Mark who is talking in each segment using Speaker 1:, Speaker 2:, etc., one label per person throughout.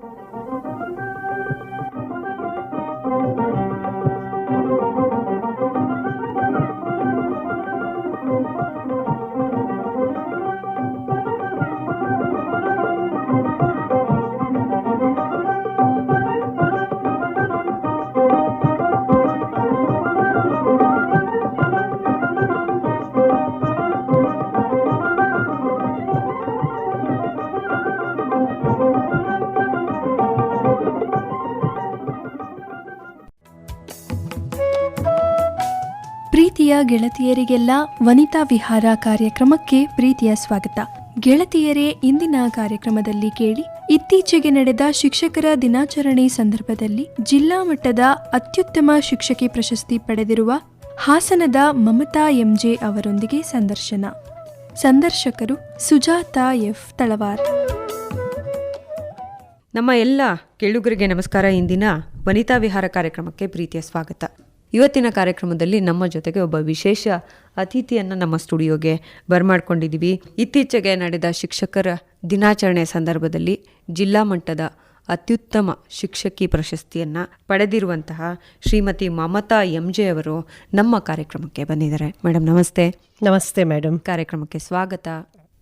Speaker 1: Thank you. ಗೆಳತಿಯರಿಗೆಲ್ಲ ವನಿತಾ ವಿಹಾರ ಕಾರ್ಯಕ್ರಮಕ್ಕೆ ಪ್ರೀತಿಯ ಸ್ವಾಗತ. ಗೆಳತಿಯರೇ, ಇಂದಿನ ಕಾರ್ಯಕ್ರಮದಲ್ಲಿ ಕೇಳಿ, ಇತ್ತೀಚೆಗೆ ನಡೆದ ಶಿಕ್ಷಕರ ದಿನಾಚರಣೆ ಸಂದರ್ಭದಲ್ಲಿ ಜಿಲ್ಲಾ ಮಟ್ಟದ ಅತ್ಯುತ್ತಮ ಶಿಕ್ಷಕಿ ಪ್ರಶಸ್ತಿ ಪಡೆದಿರುವ ಹಾಸನದ ಮಮತಾ ಎಂಜೆ ಅವರೊಂದಿಗೆ ಸಂದರ್ಶನ. ಸಂದರ್ಶಕರು ಸುಜಾತಾ ಎಫ್ ತಳವಾರ್.
Speaker 2: ನಮ್ಮ ಎಲ್ಲ ಕೇಳುಗರಿಗೆ ನಮಸ್ಕಾರ. ಇಂದಿನ ವನಿತಾ ವಿಹಾರ ಕಾರ್ಯಕ್ರಮಕ್ಕೆ ಪ್ರೀತಿಯ ಸ್ವಾಗತ. ಇವತ್ತಿನ ಕಾರ್ಯಕ್ರಮದಲ್ಲಿ ನಮ್ಮ ಜೊತೆಗೆ ಒಬ್ಬ ವಿಶೇಷ ಅತಿಥಿಯನ್ನು ನಮ್ಮ ಸ್ಟುಡಿಯೋಗೆ ಬರ್ಮಾಡ್ಕೊಂಡಿದ್ದೀವಿ ಇತ್ತೀಚೆಗೆ ನಡೆದ ಶಿಕ್ಷಕರ ದಿನಾಚರಣೆ ಸಂದರ್ಭದಲ್ಲಿ ಜಿಲ್ಲಾ ಮಟ್ಟದ ಅತ್ಯುತ್ತಮ ಶಿಕ್ಷಕಿ ಪ್ರಶಸ್ತಿಯನ್ನು ಪಡೆದಿರುವಂತಹ ಶ್ರೀಮತಿ ಮಮತಾ ಎಂ ಜೆ ಅವರು ನಮ್ಮ ಕಾರ್ಯಕ್ರಮಕ್ಕೆ ಬಂದಿದ್ದಾರೆ. ಮೇಡಮ್ ನಮಸ್ತೆ.
Speaker 3: ನಮಸ್ತೆ ಮೇಡಮ್
Speaker 2: ಕಾರ್ಯಕ್ರಮಕ್ಕೆ ಸ್ವಾಗತ.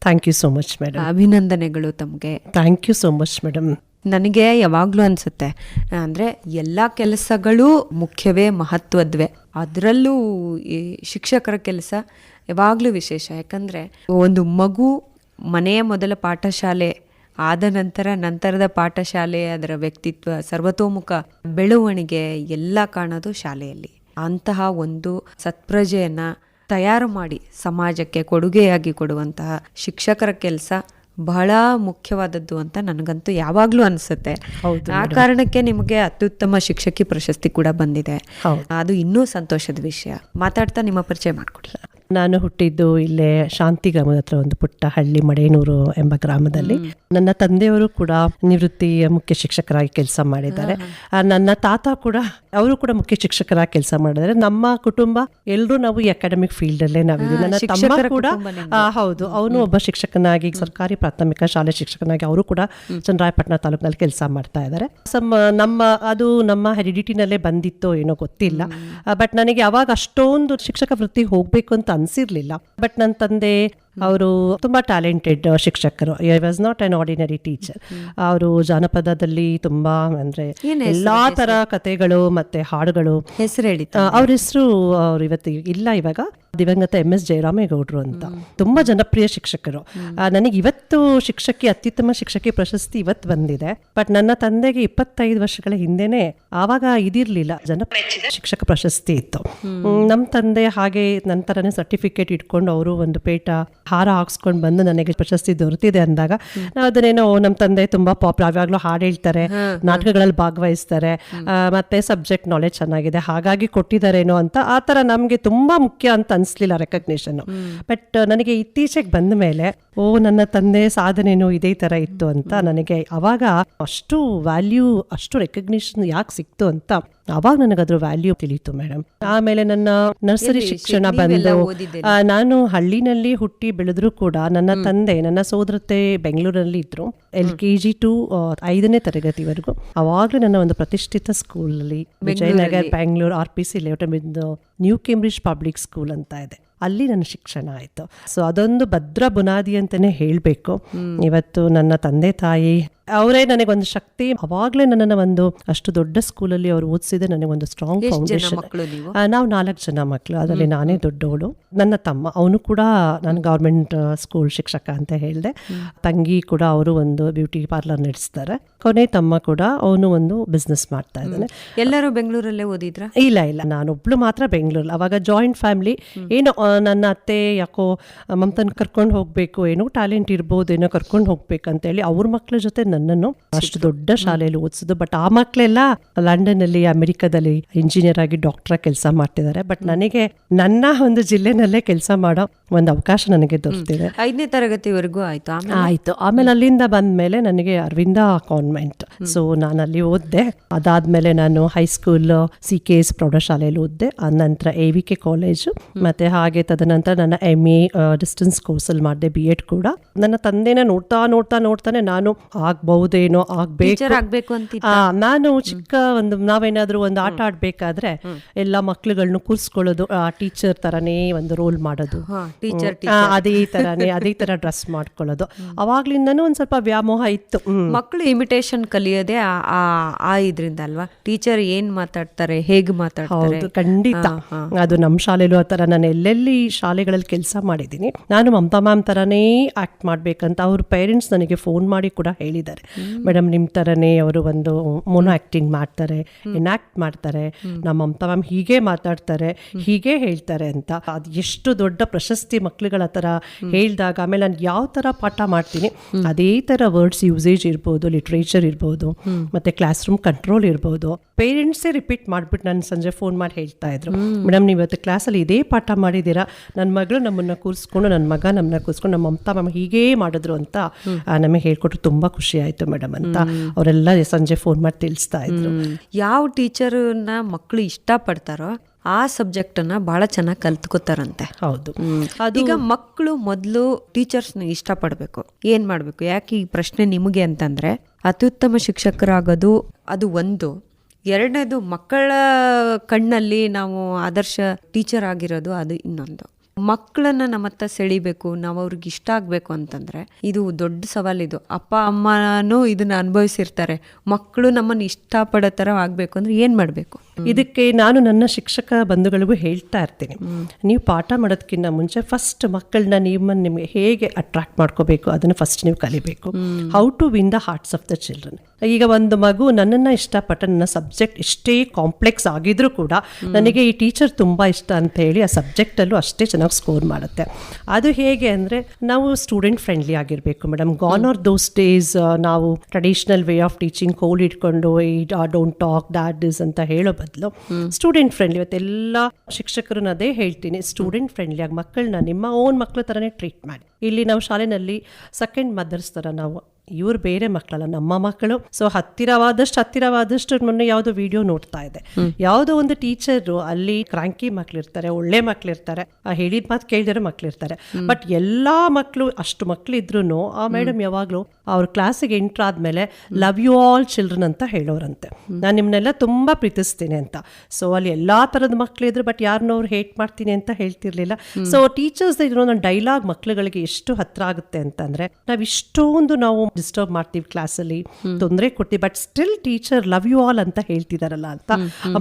Speaker 3: Thank you so much madam
Speaker 2: ಅಭಿನಂದನೆಗಳು ತಮಗೆ.
Speaker 3: Thank you so much madam
Speaker 2: ನನಗೆ ಯಾವಾಗಲೂ ಅನಿಸುತ್ತೆ. ಅಂದರೆ ಎಲ್ಲ ಕೆಲಸಗಳು ಮುಖ್ಯವೇ, ಮಹತ್ವದ್ವೇ. ಅದರಲ್ಲೂ ಈ ಶಿಕ್ಷಕರ ಕೆಲಸ ಯಾವಾಗಲೂ ವಿಶೇಷ. ಯಾಕಂದರೆ ಒಂದು ಮಗು ಮನೆಯ ಮೊದಲ ಪಾಠಶಾಲೆ ಆದ ನಂತರ ನಂತರದ ಪಾಠಶಾಲೆ ಅದರ ವ್ಯಕ್ತಿತ್ವ, ಸರ್ವತೋಮುಖ ಬೆಳವಣಿಗೆ ಎಲ್ಲ ಕಾಣೋದು ಶಾಲೆಯಲ್ಲಿ. ಅಂತಹ ಒಂದು ಸತ್ಪ್ರಜೆಯನ್ನು ತಯಾರು ಮಾಡಿ ಸಮಾಜಕ್ಕೆ ಕೊಡುಗೆಯಾಗಿ ಕೊಡುವಂತಹ ಶಿಕ್ಷಕರ ಕೆಲಸ ಬಹಳ ಮುಖ್ಯವಾದದ್ದು ಅಂತ ನನಗಂತೂ ಯಾವಾಗಲೂ ಅನ್ಸುತ್ತೆ. ಆ ಕಾರಣಕ್ಕೆ ನಿಮಗೆ ಅತ್ಯುತ್ತಮ ಶಿಕ್ಷಕಿ ಪ್ರಶಸ್ತಿ ಕೂಡ ಬಂದಿದೆ. ಅದು ಇನ್ನೂ ಸಂತೋಷದ ವಿಷಯ. ಮಾತಾಡ್ತಾ ನಿಮ್ಮ ಪರಿಚಯ ಮಾಡಿಕೊಡಿ.
Speaker 3: ನಾನು ಹುಟ್ಟಿದ್ದು ಇಲ್ಲೇ ಶಾಂತಿ ಗ್ರಾಮದ ಹತ್ರ ಒಂದು ಪುಟ್ಟ ಹಳ್ಳಿ ಮಡೇನೂರು ಎಂಬ ಗ್ರಾಮದಲ್ಲಿ. ನನ್ನ ತಂದೆಯವರು ಕೂಡ ನಿವೃತ್ತಿ ಮುಖ್ಯ ಶಿಕ್ಷಕರಾಗಿ ಕೆಲಸ ಮಾಡಿದ್ದಾರೆ. ನನ್ನ ತಾತ ಕೂಡ ಅವರು ಕೂಡ ಮುಖ್ಯ ಶಿಕ್ಷಕರಾಗಿ ಕೆಲಸ ಮಾಡಿದ್ರೆ ನಮ್ಮ ಕುಟುಂಬ ಎಲ್ಲರೂ ನಾವು ಈ ಅಕಾಡೆಮಿಕ್ ಫೀಲ್ಡ್ ಅಲ್ಲೇ ನಾವಿದ್ವಿ ನನ್ನ ತಮ್ಮ ಕೂಡ ಹೌದು. ಅವನು ಒಬ್ಬ ಶಿಕ್ಷಕನಾಗಿ ಸರ್ಕಾರಿ ಪ್ರಾಥಮಿಕ ಶಾಲೆ ಶಿಕ್ಷಕನಾಗಿ ಅವರು ಕೂಡ ಚಂದ್ರಾಯಪಟ್ಟಣ ತಾಲೂಕಿನಲ್ಲಿ ಕೆಲಸ ಮಾಡ್ತಾ ಇದ್ದಾರೆ. ನಮ್ಮ ಅದು ನಮ್ಮ ಹೆರಿಡಿಟಿನಲ್ಲೇ ಬಂದಿತ್ತೋ ಏನೋ ಗೊತ್ತಿಲ್ಲ. ಬಟ್ ನನಗೆ ಅವಾಗ ಅಷ್ಟೊಂದು ಶಿಕ್ಷಕ ವೃತ್ತಿ ಹೋಗ್ಬೇಕು ಅಂತ ಅನ್ಸಿರ್ಲಿಲ್ಲ. ಬಟ್ ನನ್ನ ತಂದೆ ಅವರು ತುಂಬಾ ಟ್ಯಾಲೆಂಟೆಡ್ ಶಿಕ್ಷಕರು. I was not an ordinary teacher ಅವರು ಜಾನಪದದಲ್ಲಿ ತುಂಬಾ ಅಂದ್ರೆ ಎಲ್ಲಾ ತರ ಕತೆಗಳು ಮತ್ತೆ ಹಾಡುಗಳು.
Speaker 2: ಹೆಸರು ಹೇಳಿ
Speaker 3: ಅವ್ರ ಹೆಸರು ಅವ್ರು ಇವತ್ತು ಇಲ್ಲ ಇವಾಗ. ದಿವಂಗತ ಎಂ ಎಸ್ ಜಯರಾಮೇಗೌಡರು ಅಂತ. ತುಂಬಾ ಜನಪ್ರಿಯ ಶಿಕ್ಷಕರು. ನನಗೆ ಇವತ್ತು ಶಿಕ್ಷಕಿ ಅತ್ಯುತ್ತಮ ಶಿಕ್ಷಕಿ ಪ್ರಶಸ್ತಿ ಇವತ್ತು ಬಂದಿದೆ. ಬಟ್ ನನ್ನ ತಂದೆಗೆ ಇಪ್ಪತ್ತೈದು ವರ್ಷಗಳ ಹಿಂದೆನೆ ಆವಾಗ ಇದಿರ್ಲಿಲ್ಲ. ಜನಪ್ರಿಯ ಶಿಕ್ಷಕ ಪ್ರಶಸ್ತಿ ಇತ್ತು. ನಮ್ಮ ತಂದೆ ಹಾಗೆ ನಂತರನೇ ಸರ್ಟಿಫಿಕೇಟ್ ಇಟ್ಕೊಂಡು ಅವರು ಒಂದು ಪೇಟ ಹಾರ ಹಾಕ್ಸ್ಕೊಂಡು ಬಂದು ನನಗೆ ಪ್ರಶಸ್ತಿ ದೊರೆತಿದೆ ಅಂದಾಗ ನಾವು ಅದನ್ನೇನೋ ನಮ್ಮ ತಂದೆ ತುಂಬಾ ಪಾಪ್ಯುಲರ್ ಯಾವಾಗಲೂ ಹಾಡು ಹೇಳ್ತಾರೆ ನಾಟಕಗಳಲ್ಲಿ ಭಾಗವಹಿಸ್ತಾರೆ ಮತ್ತೆ ಸಬ್ಜೆಕ್ಟ್ ನಾಲೆಜ್ ಚೆನ್ನಾಗಿದೆ ಹಾಗಾಗಿ ಕೊಟ್ಟಿದ್ದಾರೇನೋ ಅಂತ ಆ ಥರ ನಮಗೆ ತುಂಬಾ ಮುಖ್ಯ ಅಂತ ಅನಿಸ್ಲಿಲ್ಲ ರೆಕಗ್ನೇಷನ್ ಬಟ್ ನನಗೆ ಇತ್ತೀಚೆಗೆ ಬಂದ ಮೇಲೆ ಓ ನನ್ನ ತಂದೆ ಸಾಧನೆನೂ ಇದೇ ತರ ಇತ್ತು ಅಂತ ನನಗೆ ಅವಾಗ ಅಷ್ಟು ವ್ಯಾಲ್ಯೂ ಅಷ್ಟು ರೆಕಗ್ನಿಷನ್ ಯಾಕೆ ಸಿಕ್ತು ಅಂತ ಅವಾಗ ನನಗೆ ಅದ್ರ ವ್ಯಾಲ್ಯೂ ತಿಳಿತು ಮೇಡಮ್ ಆಮೇಲೆ ನನ್ನ ನರ್ಸರಿ ಶಿಕ್ಷಣ ಬಂದು ನಾನು ಹಳ್ಳಿನಲ್ಲಿ ಹುಟ್ಟಿ ಬೆಳೆದ್ರು ಕೂಡ ನನ್ನ ತಂದೆ ನನ್ನ ಸೋದರತೆ ಬೆಂಗಳೂರಲ್ಲಿ ಇದ್ರು ಎಲ್ ಕೆ ಜಿ ಟು ಐದನೇ ತರಗತಿವರೆಗೂ. ಅವಾಗಲೇ ನನ್ನ ಒಂದು ಪ್ರತಿಷ್ಠಿತ ಸ್ಕೂಲಲ್ಲಿ Vijayanagar Bangalore R P C layout new Cambridge public school ಅಂತ ಇದೆ. ಅಲ್ಲಿ ನನ್ನ ಶಿಕ್ಷಣ ಆಯಿತು. ಸೊ ಅದೊಂದು ಭದ್ರ ಬುನಾದಿ ಅಂತಲೇ ಹೇಳಬೇಕು. ಇವತ್ತು ನನ್ನ ತಂದೆ ತಾಯಿ ಅವರೇ ನನಗೊಂದು ಶಕ್ತಿ. ಅವಾಗಲೇ ನನ್ನನ್ನು ಒಂದು ಅಷ್ಟು ದೊಡ್ಡ ಸ್ಕೂಲಲ್ಲಿ ಅವ್ರು ಓದಿಸಿದೆ ನನಗೊಂದು ಸ್ಟ್ರಾಂಗ್ ಫೌಂಡೇಶನ್
Speaker 2: ನೀವು?
Speaker 3: ನಾಲ್ಕು ಜನ ಮಕ್ಕಳು ಅದರಲ್ಲಿ ನಾನೇ ದೊಡ್ಡವಳು. ನನ್ನ ತಮ್ಮ ಅವನು ಕೂಡ ನಾನು ಗೌರ್ಮೆಂಟ್ ಸ್ಕೂಲ್ ಶಿಕ್ಷಕ ಅಂತ ಹೇಳಿದೆ. ತಂಗಿ ಕೂಡ ಅವರು ಒಂದು ಬ್ಯೂಟಿ ಪಾರ್ಲರ್ ನಡೆಸ್ತಾರೆ. ಕೊನೆ ತಮ್ಮ ಕೂಡ ಅವನು ಒಂದು ಬಿಸ್ನೆಸ್ ಮಾಡ್ತಾ ಇದ್ದಾನೆ.
Speaker 2: ಎಲ್ಲರೂ ಬೆಂಗಳೂರಲ್ಲೇ ಓದಿದ್ರ?
Speaker 3: ಇಲ್ಲ ಇಲ್ಲ. ನಾನೊಬ್ಳು ಮಾತ್ರ ಬೆಂಗಳೂರಲ್ಲಿ ಅವಾಗ ಜಾಯಿಂಟ್ ಫ್ಯಾಮಿಲಿ ಏನೋ ನನ್ನ ಅತ್ತೆ ಯಾಕೋ ಮಮ್ತನ್ ಕರ್ಕೊಂಡು ಹೋಗ್ಬೇಕು. ಏನೋ ಟ್ಯಾಲೆಂಟ್ ಇರ್ಬೋದು ಏನೋ ಕರ್ಕೊಂಡು ಹೋಗ್ಬೇಕಂತೇಳಿ ಅವ್ರ ಮಕ್ಕಳ ಜೊತೆ ನನ್ನನ್ನು ಅಷ್ಟು ದೊಡ್ಡ ಶಾಲೆಯಲ್ಲಿ ಓದಿಸಿದ್ದು. ಬಟ್ ಆ ಮಕ್ಕಳೆಲ್ಲ ಲಂಡನ್ ಅಲ್ಲಿ ಅಮೆರಿಕದಲ್ಲಿ ಇಂಜಿನಿಯರ್ ಆಗಿ ಡಾಕ್ಟರ್ ಕೆಲಸ ಮಾಡ್ತಿದ್ದಾರೆ. ಬಟ್ ನನಗೆ ನನ್ನ ಒಂದು ಜಿಲ್ಲೆನಲ್ಲೇ ಕೆಲಸ ಮಾಡೋ ಒಂದು ಅವಕಾಶ ನನಗೆ ದೊರೆತಿದೆ.
Speaker 2: ಐದನೇ ತರಗತಿವರೆಗೂ ಆಯ್ತು.
Speaker 3: ಆಯ್ತು. ಆಮೇಲೆ ಅಲ್ಲಿಂದ ಬಂದ ಮೇಲೆ ನನಗೆ ಅರವಿಂದ ಕಾನ್ವೆಂಟ್ ಸೊ ನಾನು ಅಲ್ಲಿ ಓದ್ದೆ. ಅದಾದ್ಮೇಲೆ ನಾನು ಹೈಸ್ಕೂಲ್ ಸಿ ಕೆ ಎಸ್ ಪ್ರೌಢಶಾಲೆಯಲ್ಲಿ ಓದಿದೆ. ನಂತರ ಎ ವಿ ಕೆ ಕಾಲೇಜು ಮತ್ತೆ ಹಾಗೆ ತದನಂತರ ನನ್ನ ಎಂ ಎ ಡಿಸ್ಟೆನ್ಸ್ ಕೋರ್ಸಲ್ಲಿ ಮಾಡಿದೆ ಬಿ ಎಡ್ ಕೂಡ. ನನ್ನ ತಂದೆನ ನೋಡ್ತಾ ನೋಡ್ತಾ ನೋಡ್ತಾನೆ ನಾನು ಆಗ್ಬಹುದೇನೋ ಆಗ್ಬೇಕು.
Speaker 2: ಟೀಚರ್ ಆಗ್ಬೇಕು ಅಂತ
Speaker 3: ನಾನು ಚಿಕ್ಕ ಒಂದು ನಾವೇನಾದ್ರೂ ಒಂದು ಆಟ ಆಡ್ಬೇಕಾದ್ರೆ ಎಲ್ಲ ಮಕ್ಳುಗಳ್ನು ಕೂರ್ಸ್ಕೊಳ್ಳೋದು ಆ ಟೀಚರ್ ತರನೇ ಒಂದು ರೋಲ್ ಮಾಡೋದು. ಅದೇ ತರನೇ ಅದೇ ತರ ಡ್ರೆಸ್ ಮಾಡ್ಕೊಳ್ಳೋದು. ಅವಾಗ್ಲಿಂದನೂ ಒಂದ್ ಸ್ವಲ್ಪ ವ್ಯಾಮೋಹ ಇತ್ತು.
Speaker 2: ಮಕ್ಕಳು ಇಮಿಟೇಷನ್ ಕಲಿಯೋದೇ ಆ- ಇದ್ರಿಂದ ಅಲ್ವಾ ಟೀಚರ್ ಏನ್ ಮಾತಾಡ್ತಾರೆ ಹೇಗ್ ಮಾತಾಡ್ತಾರೆ?
Speaker 3: ಖಂಡಿತ. ಅದು ನಮ್ಮ ಶಾಲೆಲೂ ಆ ಥರ ನಾನು ಎಲ್ಲೆಲ್ಲಿ ಶಾಲೆಗಳಲ್ಲಿ ಕೆಲಸ ಮಾಡಿದ್ದೀನಿ ನಾನು ಮಮತಾ ಮ್ಯಾಮ್ ಥರನೇ ಆಕ್ಟ್ ಮಾಡ್ಬೇಕಂತ ಅವ್ರ ಪೇರೆಂಟ್ಸ್ ನನಗೆ ಫೋನ್ ಮಾಡಿ ಕೂಡ ಹೇಳಿದ್ದಾರೆ. ಮೇಡಮ್ ನಿಮ್ಮ ಥರನೇ ಅವರು ಒಂದು ಮೊನೋ ಆ್ಯಕ್ಟಿಂಗ್ ಮಾಡ್ತಾರೆ ಎನಾಕ್ಟ್ ಮಾಡ್ತಾರೆ. ನಮ್ಮ ಮಮತಾ ಮ್ಯಾಮ್ ಹೀಗೆ ಮಾತಾಡ್ತಾರೆ ಹೀಗೆ ಹೇಳ್ತಾರೆ ಅಂತ. ಅದು ಎಷ್ಟು ದೊಡ್ಡ ಪ್ರಶಸ್ತಿ ಮಕ್ಳುಗಳ ಥರ ಹೇಳಿದಾಗ ಆಮೇಲೆ ನಾನು ಯಾವ ಥರ ಪಾಠ ಮಾಡ್ತೀನಿ ಅದೇ ಥರ ವರ್ಡ್ಸ್ ಯೂಸೇಜ್ ಇರ್ಬೋದು ಲಿಟ್ರೇಚರ್ ಇರ್ಬೋದು ಮತ್ತೆ ಕ್ಲಾಸ್ ರೂಮ್ ಕಂಟ್ರೋಲ್ ಇರ್ಬೋದು. ಪೇರೆಂಟ್ಸೇ ರಿಪೀಟ್ ಮಾಡಿಬಿಟ್ಟು ನಾನು ಸಂಜೆ ಫೋನ್ ಮಾಡಿ ಹೇಳ್ತಾ ಇದ್ರು. ಮೇಡಮ್ ನೀವು ಇವತ್ತು ಕ್ಲಾಸಲ್ಲಿ ಇದೇ ಪಾಠ ಮಾಡಿದ್ದೀರಾ? ನನ್ನ ಮಗಳು ನಮ್ಮನ್ನ ಕೂರಿಸ್ಕೊಂಡು ನನ್ನ ಮಗ ನಮ್ಮನ್ನ ಕೂರಿಸ್ಕೊಂಡು ನಮ್ಮ ಮಮತಾ ಮ್ಯಾಮ್ ಹೀಗೇ ಮಾಡಿದ್ರು ಅಂತ ನಮಗೆ ಹೇಳ್ಕೊಟ್ರು ತುಂಬ ಖುಷಿ ಆಯ್ತು ಮೇಡಮ್ ಅಂತ ಅವರೆಲ್ಲ ಸಂಜೆ ಫೋನ್ ಮಾಡಿ ತಿಳಿಸ್ತಾ ಇದ್ರು.
Speaker 2: ಯಾವ ಟೀಚರ್ನ ಮಕ್ಕಳು ಇಷ್ಟಪಡ್ತಾರೋ ಆ ಸಬ್ಜೆಕ್ಟ್ ಅನ್ನ ಬಹಳ ಚೆನ್ನಾಗಿ ಕಲ್ತ್ಕೋತಾರಂತೆ.
Speaker 3: ಹೌದು.
Speaker 2: ಈಗ ಮಕ್ಕಳು ಮೊದಲು ಟೀಚರ್ಸ್ನ ಇಷ್ಟಪಡಬೇಕು. ಏನ್ ಮಾಡ್ಬೇಕು? ಯಾಕೆ ಈ ಪ್ರಶ್ನೆ ನಿಮಗೆ ಅಂತಂದ್ರೆ ಅತ್ಯುತ್ತಮ ಶಿಕ್ಷಕರಾಗೋದು ಅದು ಒಂದು. ಎರಡನೇದು ಮಕ್ಕಳ ಕಣ್ಣಲ್ಲಿ ನಾವು ಆದರ್ಶ ಟೀಚರ್ ಆಗಿರೋದು ಅದು ಇನ್ನೊಂದು. ಮಕ್ಕಳನ್ನ ನಮ್ಮ ಹತ್ರ ಸೆಳಿಬೇಕು ನಾವು ಅವ್ರಿಗೆ ಇಷ್ಟ ಆಗ್ಬೇಕು ಅಂತಂದ್ರೆ ಇದು ದೊಡ್ಡ ಸವಾಲಿದು ಅಪ್ಪ ಅಮ್ಮನೂ ಇದನ್ನ ಅನುಭವಿಸಿರ್ತಾರೆ. ಮಕ್ಕಳು ನಮ್ಮನ್ನ ಇಷ್ಟಪಡೋ ಥರ ಆಗ್ಬೇಕು ಅಂದ್ರೆ ಏನ್ ಮಾಡ್ಬೇಕು?
Speaker 3: ಇದಕ್ಕೆ ನಾನು ನನ್ನ ಶಿಕ್ಷಕ ಬಂಧುಗಳಿಗೂ ಹೇಳ್ತಾ ಇರ್ತೀನಿ. ನೀವು ಪಾಠ ಮಾಡೋದಕ್ಕಿಂತ ಮುಂಚೆ ಫಸ್ಟ್ ಮಕ್ಕಳನ್ನ ನಿಮ್ಮನ್ನು ನಿಮಗೆ ಹೇಗೆ ಅಟ್ರಾಕ್ಟ್ ಮಾಡ್ಕೋಬೇಕು ಅದನ್ನ ಫಸ್ಟ್ ನೀವು ಕಲಿಬೇಕು. How to win the hearts of the children ಈಗ ಒಂದು ಮಗು ನನ್ನನ್ನು ಇಷ್ಟಪಟ್ಟ ನನ್ನ ಸಬ್ಜೆಕ್ಟ್ ಇಷ್ಟೇ ಕಾಂಪ್ಲೆಕ್ಸ್ ಆಗಿದ್ರೂ ಕೂಡ ನನಗೆ ಈ ಟೀಚರ್ ತುಂಬ ಇಷ್ಟ ಅಂತ ಹೇಳಿ ಆ ಸಬ್ಜೆಕ್ಟಲ್ಲೂ ಅಷ್ಟೇ ಚೆನ್ನಾಗಿ ಸ್ಕೋರ್ ಮಾಡುತ್ತೆ. ಅದು ಹೇಗೆ ಅಂದರೆ ನಾವು ಸ್ಟೂಡೆಂಟ್ ಫ್ರೆಂಡ್ಲಿ ಆಗಿರಬೇಕು madam gone are those days ನಾವು ಟ್ರೆಡಿಷನಲ್ ವೇ ಆಫ್ ಟೀಚಿಂಗ್ ಕೋಲ್ ಇಟ್ಕೊಂಡು ಈ ಡೋಂಟ್ ಟಾಕ್ ದಾಟ್ ಇಸ್ ಅಂತ ಹೇಳೋ ಬದಲು ಸ್ಟೂಡೆಂಟ್ ಫ್ರೆಂಡ್ಲಿ ಇವತ್ತೆಲ್ಲ ಶಿಕ್ಷಕರು ಅದೇ ಹೇಳ್ತೀನಿ. ಸ್ಟೂಡೆಂಟ್ ಫ್ರೆಂಡ್ಲಿ ಆಗಿ ಮಕ್ಕಳನ್ನ ನಿಮ್ಮ ಓನ್ ಮಕ್ಕಳ ಥರನೇ ಟ್ರೀಟ್ ಮಾಡಿ. ಇಲ್ಲಿ ನಾವು ಶಾಲೆನಲ್ಲಿ ಸೆಕೆಂಡ್ ಮದರ್ಸ್ ಥರ ನಾವು ಇವ್ರು ಬೇರೆ ಮಕ್ಕಳಲ್ಲ ನಮ್ಮ ಮಕ್ಕಳು. ಸೊ ಹತ್ತಿರವಾದಷ್ಟು ಹತ್ತಿರವಾದಷ್ಟು ಮೊನ್ನೆ ಯಾವುದೋ ವಿಡಿಯೋ ನೋಡ್ತಾ ಇದೆ. ಯಾವುದೋ ಒಂದು ಟೀಚರು ಅಲ್ಲಿ ಕ್ರಾಂಕಿ ಮಕ್ಕಳಿರ್ತಾರೆ ಒಳ್ಳೆ ಮಕ್ಕಳಿರ್ತಾರೆ ಆ ಹೇಳಿದ ಮಾತು ಕೇಳಿದಿರೋ ಮಕ್ಕಳಿರ್ತಾರೆ ಬಟ್ ಎಲ್ಲಾ ಮಕ್ಕಳು ಅಷ್ಟು ಮಕ್ಳಿದ್ರು ಆ ಮೇಡಮ್ ಯಾವಾಗಲೂ ಅವ್ರ ಕ್ಲಾಸಿಗೆ ಎಂಟ್ರ್ ಆದ್ಮೇಲೆ ಲವ್ ಯು ಆಲ್ ಚಿಲ್ಡ್ರನ್ ಅಂತ ಹೇಳೋರಂತೆ. ನಾನು ನಿಮ್ಮನ್ನೆಲ್ಲ ತುಂಬಾ ಪ್ರೀತಿಸ್ತೀನಿ ಅಂತ. ಸೊ ಅಲ್ಲಿ ಎಲ್ಲಾ ಥರದ ಮಕ್ಳಿದ್ರು ಬಟ್ ಯಾರನ್ನೋ ಅವ್ರು ಹೇಟ್ ಮಾಡ್ತೀನಿ ಅಂತ ಹೇಳ್ತಿರ್ಲಿಲ್ಲ. ಸೊ ಟೀಚರ್ಸ್ ಇರೋ ಒಂದು ಡೈಲಾಗ್ ಮಕ್ಕಳುಗಳಿಗೆ ಎಷ್ಟು ಹತ್ರ ಆಗುತ್ತೆ ಅಂತಂದ್ರೆ ನಾವು ಇಷ್ಟೊಂದು ನಾವು ಡಿಸ್ಟರ್ಬ್ ಮಾಡ್ತೀವಿ ಕ್ಲಾಸಲ್ಲಿ ತೊಂದರೆ ಕೊಡ್ತೀವಿ. But still teacher love you all ಅಂತ ಹೇಳ್ತಿದಾರಲ್ಲ ಅಂತ.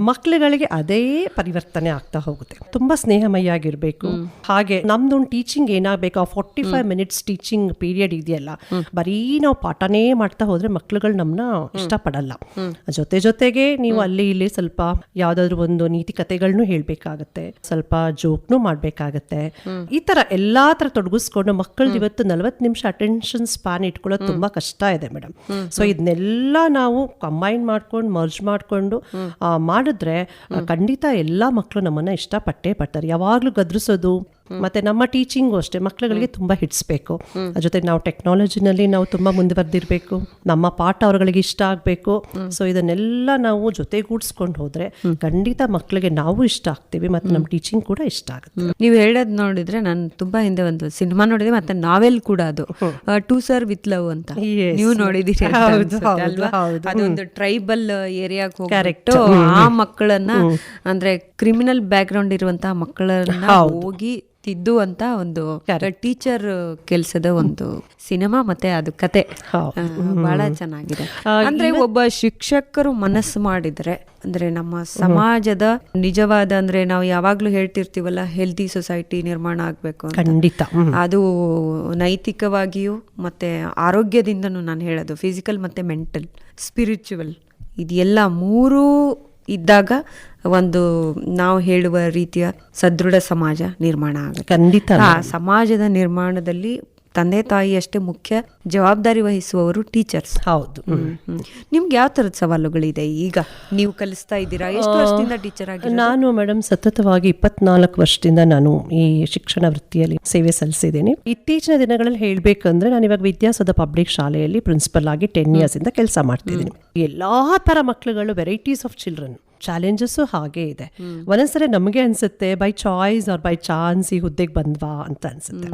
Speaker 3: ಮಕ್ಕಳುಗಳಿಗೆ ಮಕ್ಳುಗಳಿಗೆ ಅದೇ ಪರಿವರ್ತನೆ ಆಗ್ತಾ ಹೋಗುತ್ತೆ. ತುಂಬಾ ಸ್ನೇಹಮಯ ಆಗಿರ್ಬೇಕು ಹಾಗೆ ನಮ್ದೊಂದು ಟೀಚಿಂಗ್ ಏನಾಗಬೇಕು? ಆ forty five minutes teaching period ಇದೆಯಲ್ಲ. ಬರೀ ನಾವು ಪಾಠನೇ ಮಾಡ್ತಾ ಹೋದ್ರೆ ಮಕ್ಳುಗಳು ನಮ್ಮನ್ನ ಇಷ್ಟಪಡಲ್ಲ. ಜೊತೆ ಜೊತೆಗೆ ನೀವು ಅಲ್ಲಿ ಇಲ್ಲಿ ಸ್ವಲ್ಪ ಯಾವ್ದಾದ್ರು ಒಂದು ನೀತಿ ಕಥೆಗಳನ್ನೂ ಹೇಳ್ಬೇಕಾಗತ್ತೆ. ಸ್ವಲ್ಪ ಜೋಕ್ನು ಮಾಡ್ಬೇಕಾಗತ್ತೆ. ಈ ತರ ಎಲ್ಲಾ ತರ ತೊಡಗಿಸ್ಕೊಂಡು ಮಕ್ಕಳು ಇವತ್ತು ನಲವತ್ತು ನಿಮಿಷ ಅಟೆನ್ಷನ್ ಸ್ಪಾನ್ ಇಟ್ಕೊಳ್ಳೋದು ತುಂಬಾ ಕಷ್ಟ ಇದೆ ಮೇಡಮ್. ಸೊ ಇದನ್ನೆಲ್ಲ ನಾವು ಕಂಬೈನ್ ಮಾಡ್ಕೊಂಡು ಮರ್ಜ್ ಮಾಡ್ಕೊಂಡು ಆ, ಮಾಡಿದ್ರೆ ಖಂಡಿತ ಎಲ್ಲಾ ಮಕ್ಕಳು ನಮ್ಮನ್ನ ಇಷ್ಟಪಟ್ಟೇ ಪಡ್ತಾರೆ. ಯಾವಾಗಲೂ ಗದ್ರಿಸೋದು ಮತ್ತೆ ನಮ್ಮ ಟೀಚಿಂಗು ಅಷ್ಟೇ ಮಕ್ಕಳುಗಳಿಗೆ ತುಂಬಾ ಹಿಡಿಸ್ಬೇಕು ಜೊತೆ ನಾವು ಟೆಕ್ನಾಲಜಿನಲ್ಲಿ ನಾವು ತುಂಬಾ ಮುಂದುವರೆದಿರ್ಬೇಕು ನಮ್ಮ ಪಾಠ ಅವರುಗಳಿಗೆ ಇಷ್ಟ ಆಗಬೇಕು. ಸೊ ಇದನ್ನೆಲ್ಲ ನಾವು ಜೊತೆಗೂಡಿಸ್ಕೊಂಡು ಹೋದ್ರೆ ಖಂಡಿತ ಮಕ್ಕಳಿಗೆ ನಾವು ಇಷ್ಟ ಆಗ್ತೀವಿ ಮತ್ತೆ ನಮ್ಮ ಟೀಚಿಂಗ್ ಕೂಡ ಇಷ್ಟ ಆಗುತ್ತೆ.
Speaker 2: ನೀವು ಹೇಳೋದ್ ನೋಡಿದ್ರೆ ನಾನು ತುಂಬಾ ಹಿಂದೆ ಒಂದು ಸಿನಿಮಾ ನೋಡಿದೆ ಮತ್ತೆ ನಾವೆಲ್ ಕೂಡ ಅದು. ಟೂ ಸರ್ ವಿತ್ ಲವ್ ಅಂತ. ನೀವು
Speaker 3: ಹೌದು.
Speaker 2: ಅದೊಂದು ಟ್ರೈಬಲ್
Speaker 3: ಏರಿಯಾ
Speaker 2: ಕ್ಯಾರೆಕ್ಟ್ ಆ ಮಕ್ಕಳನ್ನ ಅಂದ್ರೆ ಕ್ರಿಮಿನಲ್ ಬ್ಯಾಕ್ ಗ್ರೌಂಡ್ ಇರುವಂತಹ ಮಕ್ಕಳನ್ನ ಹೋಗಿ ತಿದ್ದು ಅಂತ ಒಂದು ಟೀಚರ್ ಕೆಲಸದ ಒಂದು ಸಿನಿಮಾ ಮತ್ತೆ ಅದು ಕತೆ. ಬಹಳ ಚೆನ್ನಾಗಿದೆ. ಅಂದ್ರೆ ಒಬ್ಬ ಶಿಕ್ಷಕರು ಮನಸ್ಸು ಮಾಡಿದ್ರೆ ಅಂದ್ರೆ ನಮ್ಮ ಸಮಾಜದ ನಿಜವಾದ ಅಂದ್ರೆ ನಾವು ಯಾವಾಗ್ಲೂ ಹೇಳ್ತಿರ್ತೀವಲ್ಲ ಹೆಲ್ದಿ ಸೊಸೈಟಿ ನಿರ್ಮಾಣ ಆಗ್ಬೇಕು
Speaker 3: ಖಂಡಿತ.
Speaker 2: ಅದು ನೈತಿಕವಾಗಿಯೂ ಮತ್ತೆ ಆರೋಗ್ಯದಿಂದನೂ ನಾನು ಹೇಳೋದು ಫಿಸಿಕಲ್ ಮತ್ತೆ ಮೆಂಟಲ್ ಸ್ಪಿರಿಚುವಲ್ ಇದೆಲ್ಲ ಮೂರೂ ಇದ್ದಾಗ ಒಂದು ನಾವು ಹೇಳುವ ರೀತಿಯ ಸದೃಢ ಸಮಾಜ ನಿರ್ಮಾಣ ಆಗುತ್ತೆ.
Speaker 3: ಖಂಡಿತ
Speaker 2: ಆ ಸಮಾಜದ ನಿರ್ಮಾಣದಲ್ಲಿ ತಂದೆ ತಾಯಿ ಅಷ್ಟೇ ಮುಖ್ಯ ಜವಾಬ್ದಾರಿ ವಹಿಸುವವರು ಟೀಚರ್ಸ್
Speaker 3: ಹೌದು.
Speaker 2: ನಿಮ್ಗೆ ಯಾವ ತರದ ಸವಾಲುಗಳಿದೆ ಈಗ? ನೀವು ಕಲಿಸ್ತಾ ಇದ್ದೀರಾ? ಎಷ್ಟು ವರ್ಷದಿಂದ ಟೀಚರ್ ಆಗಿ
Speaker 3: ನಾನು ಮೇಡಮ್ ಸತತವಾಗಿ ಇಪ್ಪತ್ನಾಲ್ಕು ವರ್ಷದಿಂದ ನಾನು ಈ ಶಿಕ್ಷಣ ವೃತ್ತಿಯಲ್ಲಿ ಸೇವೆ ಸಲ್ಲಿಸಿದ್ದೀನಿ. ಇತ್ತೀಚಿನ ದಿನಗಳಲ್ಲಿ ಹೇಳ್ಬೇಕಂದ್ರೆ ನಾನು ಇವಾಗ ವಿದ್ಯಾಸದ ಪಬ್ಲಿಕ್ ಶಾಲೆಯಲ್ಲಿ ಪ್ರಿನ್ಸಿಪಲ್ ಆಗಿ ಟೆನ್ ಇಯರ್ಸ್ ಇಂದ ಕೆಲಸ ಮಾಡ್ತಿದ್ದೀನಿ. ಎಲ್ಲಾ ತರ ಮಕ್ಕಳುಗಳು ವೆರೈಟೀಸ್ ಆಫ್ ಚಿಲ್ಡ್ರನ್ ಚಾಲೆಂಜಸ್ಸು ಹಾಗೆ ಇದೆ. ಒಂದೊಂದ್ಸರಿ ನಮಗೆ ಅನಿಸುತ್ತೆ by choice or by chance ಈ ಹುದ್ದೆಗೆ ಬಂದ್ವಾ? ಅಂತ ಅನ್ಸುತ್ತೆ.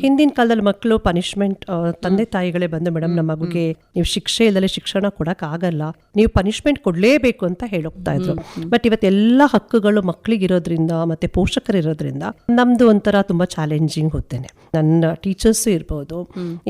Speaker 3: ಹಿಂದಿನ ಕಾಲದಲ್ಲಿ ಮಕ್ಕಳು ಪನಿಷ್ಮೆಂಟ್ ತಂದೆ ತಾಯಿಗಳೇ ಬಂದು ಮೇಡಮ್ ನಮ್ಮ ಮಗುಗೆ ನೀವು ಶಿಕ್ಷೆ ಇಲ್ಲದೆ ಶಿಕ್ಷಣ ಕೊಡೋಕ್ಕಾಗಲ್ಲ. ಆಗಲ್ಲ ನೀವು ಪನಿಷ್ಮೆಂಟ್ ಕೊಡಲೇಬೇಕು ಅಂತ ಹೇಳೋಗ್ತಾ ಇದ್ರು. ಬಟ್ ಇವತ್ತೆಲ್ಲ ಹಕ್ಕುಗಳು ಮಕ್ಕಳಿಗಿರೋದ್ರಿಂದ ಮತ್ತು ಪೋಷಕರಿರೋದ್ರಿಂದ ನಮ್ಮದು ಒಂಥರ ತುಂಬ ಚಾಲೆಂಜಿಂಗ್ ಹುದ್ದೆನೆ. ನನ್ನ ಟೀಚರ್ಸ್ ಇರ್ಬೋದು.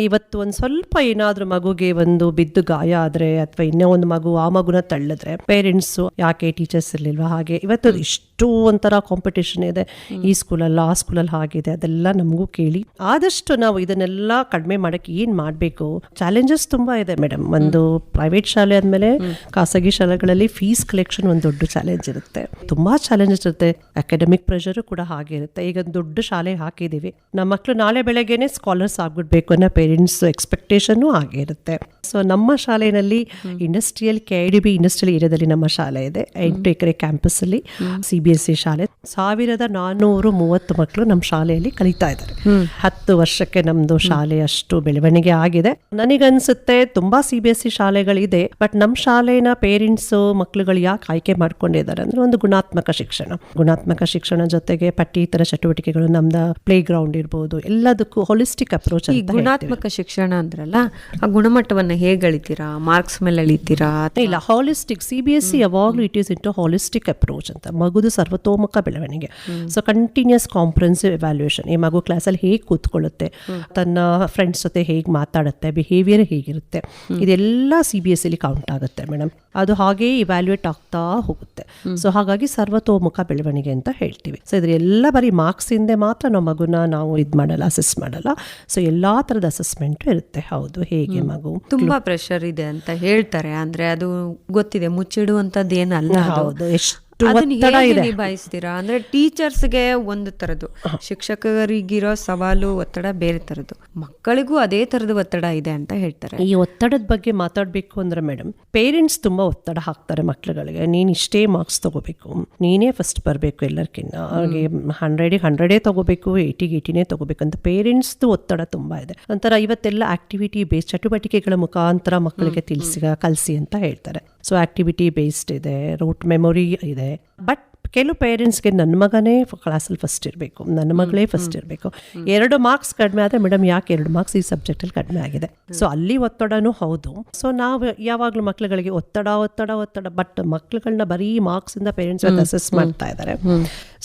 Speaker 3: ಇವತ್ತು ಒಂದು ಸ್ವಲ್ಪ ಏನಾದರೂ ಮಗುಗೆ ಒಂದು ಬಿದ್ದು ಗಾಯ ಆದರೆ ಅಥವಾ ಇನ್ನೇ ಒಂದು ಮಗು ಆ ಮಗುನ ತಳ್ಳಿದ್ರೆ ಪೇರೆಂಟ್ಸ್ ಯಾಕೆ ಟೀಚರ್ಸ್ ಇರ್ಲಿಲ್ವಾ? ಹಾಗೆ ಇವತ್ತು ಇಷ್ಟು ಒಂಥರ ಕಾಂಪಿಟೇಷನ್ ಇದೆ. ಈ ಸ್ಕೂಲಲ್ಲಿ ಆ ಸ್ಕೂಲಲ್ಲಿ ಹಾಗಿದೆ. ಅದೆಲ್ಲ ನಮಗೂ ಕೇಳಿ ಆದಷ್ಟು ನಾವು ಇದನ್ನೆಲ್ಲ ಕಡಿಮೆ ಮಾಡೋಕ್ಕೆ ಏನು ಮಾಡಬೇಕು? ಚಾಲೆಂಜಸ್ ತುಂಬಾ ಇದೆ ಮೇಡಮ್ ಒಂದು ಪ್ರೈವೇಟ್ ಶಾಲೆ ಆದಮೇಲೆ ಖಾಸಗಿ ಶಾಲೆಗಳಲ್ಲಿ ಫೀಸ್ ಕಲೆಕ್ಷನ್ ಒಂದು ದೊಡ್ಡ ಚಾಲೆಂಜ್ ಇರುತ್ತೆ. ತುಂಬಾ ಚಾಲೆಂಜಸ್ ಇರುತ್ತೆ. ಅಕಾಡೆಮಿಕ್ ಪ್ರೆಷರು ಕೂಡ ಹಾಗೆ ಇರುತ್ತೆ. ಈಗ ಒಂದ್ ದೊಡ್ಡ ಶಾಲೆ ಹಾಕಿದ್ದೀವಿ ನಮ್ಮ ಮಕ್ಕಳು ನಾಳೆ ಬೆಳಗ್ಗೆನೆ ಸ್ಕಾಲರ್ಸ್ ಆಗ್ಬಿಡ್ಬೇಕು ಅನ್ನೋ ಪೇರೆಂಟ್ಸ್ ಎಕ್ಸ್ಪೆಕ್ಟೇಷನ್ ಹಾಗೆ ಇರುತ್ತೆ ಸೊ ನಮ್ಮ ಶಾಲೆಯಲ್ಲಿ industrial K I D B industrial ಏರಿಯಾದಲ್ಲಿ ನಮ್ಮ ಶಾಲೆ ಇದೆ. ಎಂಟು ಎಕರೆ ಕ್ಯಾಂಪಸ್ ಅಲ್ಲಿ ಸಿ ಬಿ ಎಸ್ ಸಿ ಶಾಲೆ. ಸಾವಿರದ ನಾನ್ನೂರು ಮೂವತ್ತು ಮಕ್ಕಳು ನಮ್ಮ ಶಾಲೆಯಲ್ಲಿ ಕಲಿತಾ ಇದ್ದಾರೆ. ಹತ್ತು ವರ್ಷಕ್ಕೆ ನಮ್ದು ಶಾಲೆ ಅಷ್ಟು ಬೆಳವಣಿಗೆ ಆಗಿದೆ. ನನಗನ್ಸುತ್ತೆ ತುಂಬಾ ಸಿ ಬಿ ಎಸ್ ಸಿ ಶಾಲೆಗಳಿದೆ ಬಟ್ ನಮ್ಮ ಶಾಲೆನ ಪೇರೆಂಟ್ಸ್ ಮಕ್ಕಳುಗಳು ಯಾಕೆ ಆಯ್ಕೆ ಮಾಡ್ಕೊಂಡಿದ್ದಾರೆ ಅಂದ್ರೆ ಒಂದು ಗುಣಾತ್ಮಕ ಶಿಕ್ಷಣ. ಗುಣಾತ್ಮಕ ಶಿಕ್ಷಣ ಜೊತೆಗೆ ಪಠ್ಯೇತರ ಚಟುವಟಿಕೆಗಳು, ನಮ್ದು ಪ್ಲೇ ಗ್ರೌಂಡ್ ಇರ್ಬೋದು ಎಲ್ಲದಕ್ಕೂ ಹೊಲಿಸ್ಟಿಕ್ ಅಪ್ರೋಚ್
Speaker 2: ಈ. ಗುಣಾತ್ಮಕ ಶಿಕ್ಷಣ ಅಂದ್ರಲ್ಲ ಆ ಗುಣಮಟ್ಟವನ್ನ ಹೇಗೆ ಅಳಿತೀರಾ? ಮಾರ್ಕ್ಸ್ ಮೇಲೆ ಅಳಿತೀರಾ
Speaker 3: ಇಲ್ಲ holistic C B S C ಯಾವಾಗಲೂ it is into holistic approach ಅಂತ ಮಗುದು ಸರ್ವತೋಮುಖ ಬೆಳವಣಿಗೆ. ಸೊ ಕಂಟಿನ್ಯೂಸ್ ಕಾಂಪ್ರೆನ್ಸಿವ್ ಎವ್ಯಾಲ್ಯೂಯೇಷನ್ ಈ ಮಗು ಕ್ಲಾಸಲ್ಲಿ ಹೇಗೆ ಕೂತ್ಕೊಳ್ಳುತ್ತೆ ತನ್ನ ಫ್ರೆಂಡ್ಸ್ ಜೊತೆ ಹೇಗೆ ಮಾತಾಡುತ್ತೆ ಬಿಹೇವಿಯರ್ ಹೇಗಿರುತ್ತೆ ಇದೆಲ್ಲ ಸಿ ಬಿ ಎಸ್ ಸಿಲಿ ಕೌಂಟ್ ಆಗುತ್ತೆ ಮೇಡಮ್ ಅದು ಹಾಗೆ ಇವ್ಯಾಲ್ಯೂಯೇಟ್ ಆಗ್ತಾ ಹೋಗುತ್ತೆ. ಸೊ ಹಾಗಾಗಿ ಸರ್ವತೋಮುಖ ಬೆಳವಣಿಗೆ ಅಂತ ಹೇಳ್ತೀವಿ. ಸೊ ಇದ್ರ ಎಲ್ಲ ಬರೀ ಮಾರ್ಕ್ಸ್ ಹಿಂದೆ ಮಾತ್ರ ನಮ್ಮ ಮಗುನ ನಾವು ಇದು ಮಾಡಲ್ಲ. ಅಸೆಸ್ ಮಾಡಲ್ಲ. ಸೊ ಎಲ್ಲ ಥರದ ಅಸೆಸ್ಮೆಂಟು ಇರುತ್ತೆ. ಹೌದು ಹೇಗೆ ಮಗು
Speaker 2: ತುಂಬಾ ಪ್ರೆಷರ್ ಇದೆ ಅಂತ ಹೇಳ್ತಾರೆ. ಅಂದ್ರೆ ಅದು ಗೊತ್ತಿದೆ ಮುಚ್ಚಿಡುವಂತದ್ದು ಏನಲ್ಲ.
Speaker 3: ಹೌದು ಎಷ್ಟು ಒತ್ತಡ ಇದೆ.
Speaker 2: ನಿಭಾಯಿಸ್ತೀರಾ? ಅಂದ್ರೆ ಟೀಚರ್ಸ್ಗೆ ಒಂದು ತರದ್ದು ಶಿಕ್ಷಕರಿಗಿರೋ ಸವಾಲು ಒತ್ತಡ ಬೇರೆ ತರದ್ದು ಮಕ್ಕಳಿಗೂ ಅದೇ ತರದ ಒತ್ತಡ ಇದೆ ಅಂತ ಹೇಳ್ತಾರೆ.
Speaker 3: ಈ ಒತ್ತಡದ ಬಗ್ಗೆ ಮಾತಾಡಬೇಕು ಅಂದ್ರೆ ಮೇಡಮ್ ಪೇರೆಂಟ್ಸ್ ತುಂಬಾ ಒತ್ತಡ ಹಾಕ್ತಾರೆ ಮಕ್ಳುಗಳಿಗೆ. ನೀನ್ ಇಷ್ಟೇ ಮಾರ್ಕ್ಸ್ ತಗೋಬೇಕು. ನೀನೇ ಫಸ್ಟ್ ಬರಬೇಕು ಎಲ್ಲರ್ಕಿನ್ನ. ಹಾಗೆ ಹಂಡ್ರೆಡಿಗೆ ಹಂಡ್ರೆಡೇ ತಗೋಬೇಕು ಏಯ್ಟಿಗೆ ಏಯ್ಟಿನೇ ತಗೋಬೇಕು ಅಂತ ಪೇರೆಂಟ್ಸ್ದು ಒತ್ತಡ ತುಂಬಾ ಇದೆ. ಒಂಥರ ಇವತ್ತೆಲ್ಲ ಆಕ್ಟಿವಿಟಿ ಬೇಸ್ ಚಟುವಟಿಕೆಗಳ ಮುಖಾಂತರ ಮಕ್ಕಳಿಗೆ ತಿಳಿಸಿ ಕಲಿಸಿ ಅಂತ ಹೇಳ್ತಾರೆ. ಸೊ ಆಕ್ಟಿವಿಟಿ ಬೇಸ್ಡ್ ಇದೆ ರೂಟ್ ಮೆಮೊರಿ ಇದೆ. ಬಟ್ ಕೆಲವು ಪೇರೆಂಟ್ಸ್ಗೆ ನನ್ನ ಮಗನೇ ಕ್ಲಾಸಲ್ಲಿ ಫಸ್ಟ್ ಇರಬೇಕು ನನ್ನ ಮಗಳೇ ಫಸ್ಟ್ ಇರಬೇಕು. ಎರಡು ಮಾರ್ಕ್ಸ್ ಕಡಿಮೆ ಆದರೆ ಮೇಡಮ್ ಯಾಕೆ ಎರಡು ಮಾರ್ಕ್ಸ್ ಈ ಸಬ್ಜೆಕ್ಟಲ್ಲಿ ಕಡಿಮೆ ಆಗಿದೆ? ಸೊ ಅಲ್ಲಿ ಒತ್ತಡನೂ ಹೌದು. ಸೊ ನಾವು ಯಾವಾಗಲೂ ಮಕ್ಳುಗಳಿಗೆ ಒತ್ತಡ ಒತ್ತಡ ಒತ್ತಡ ಬಟ್ ಮಕ್ಳುಗಳನ್ನ ಬರೀ ಮಾರ್ಕ್ಸಿಂದ ಪೇರೆಂಟ್ಸ್ ಅಸೆಸ್ ಮಾಡ್ತಾ ಇದ್ದಾರೆ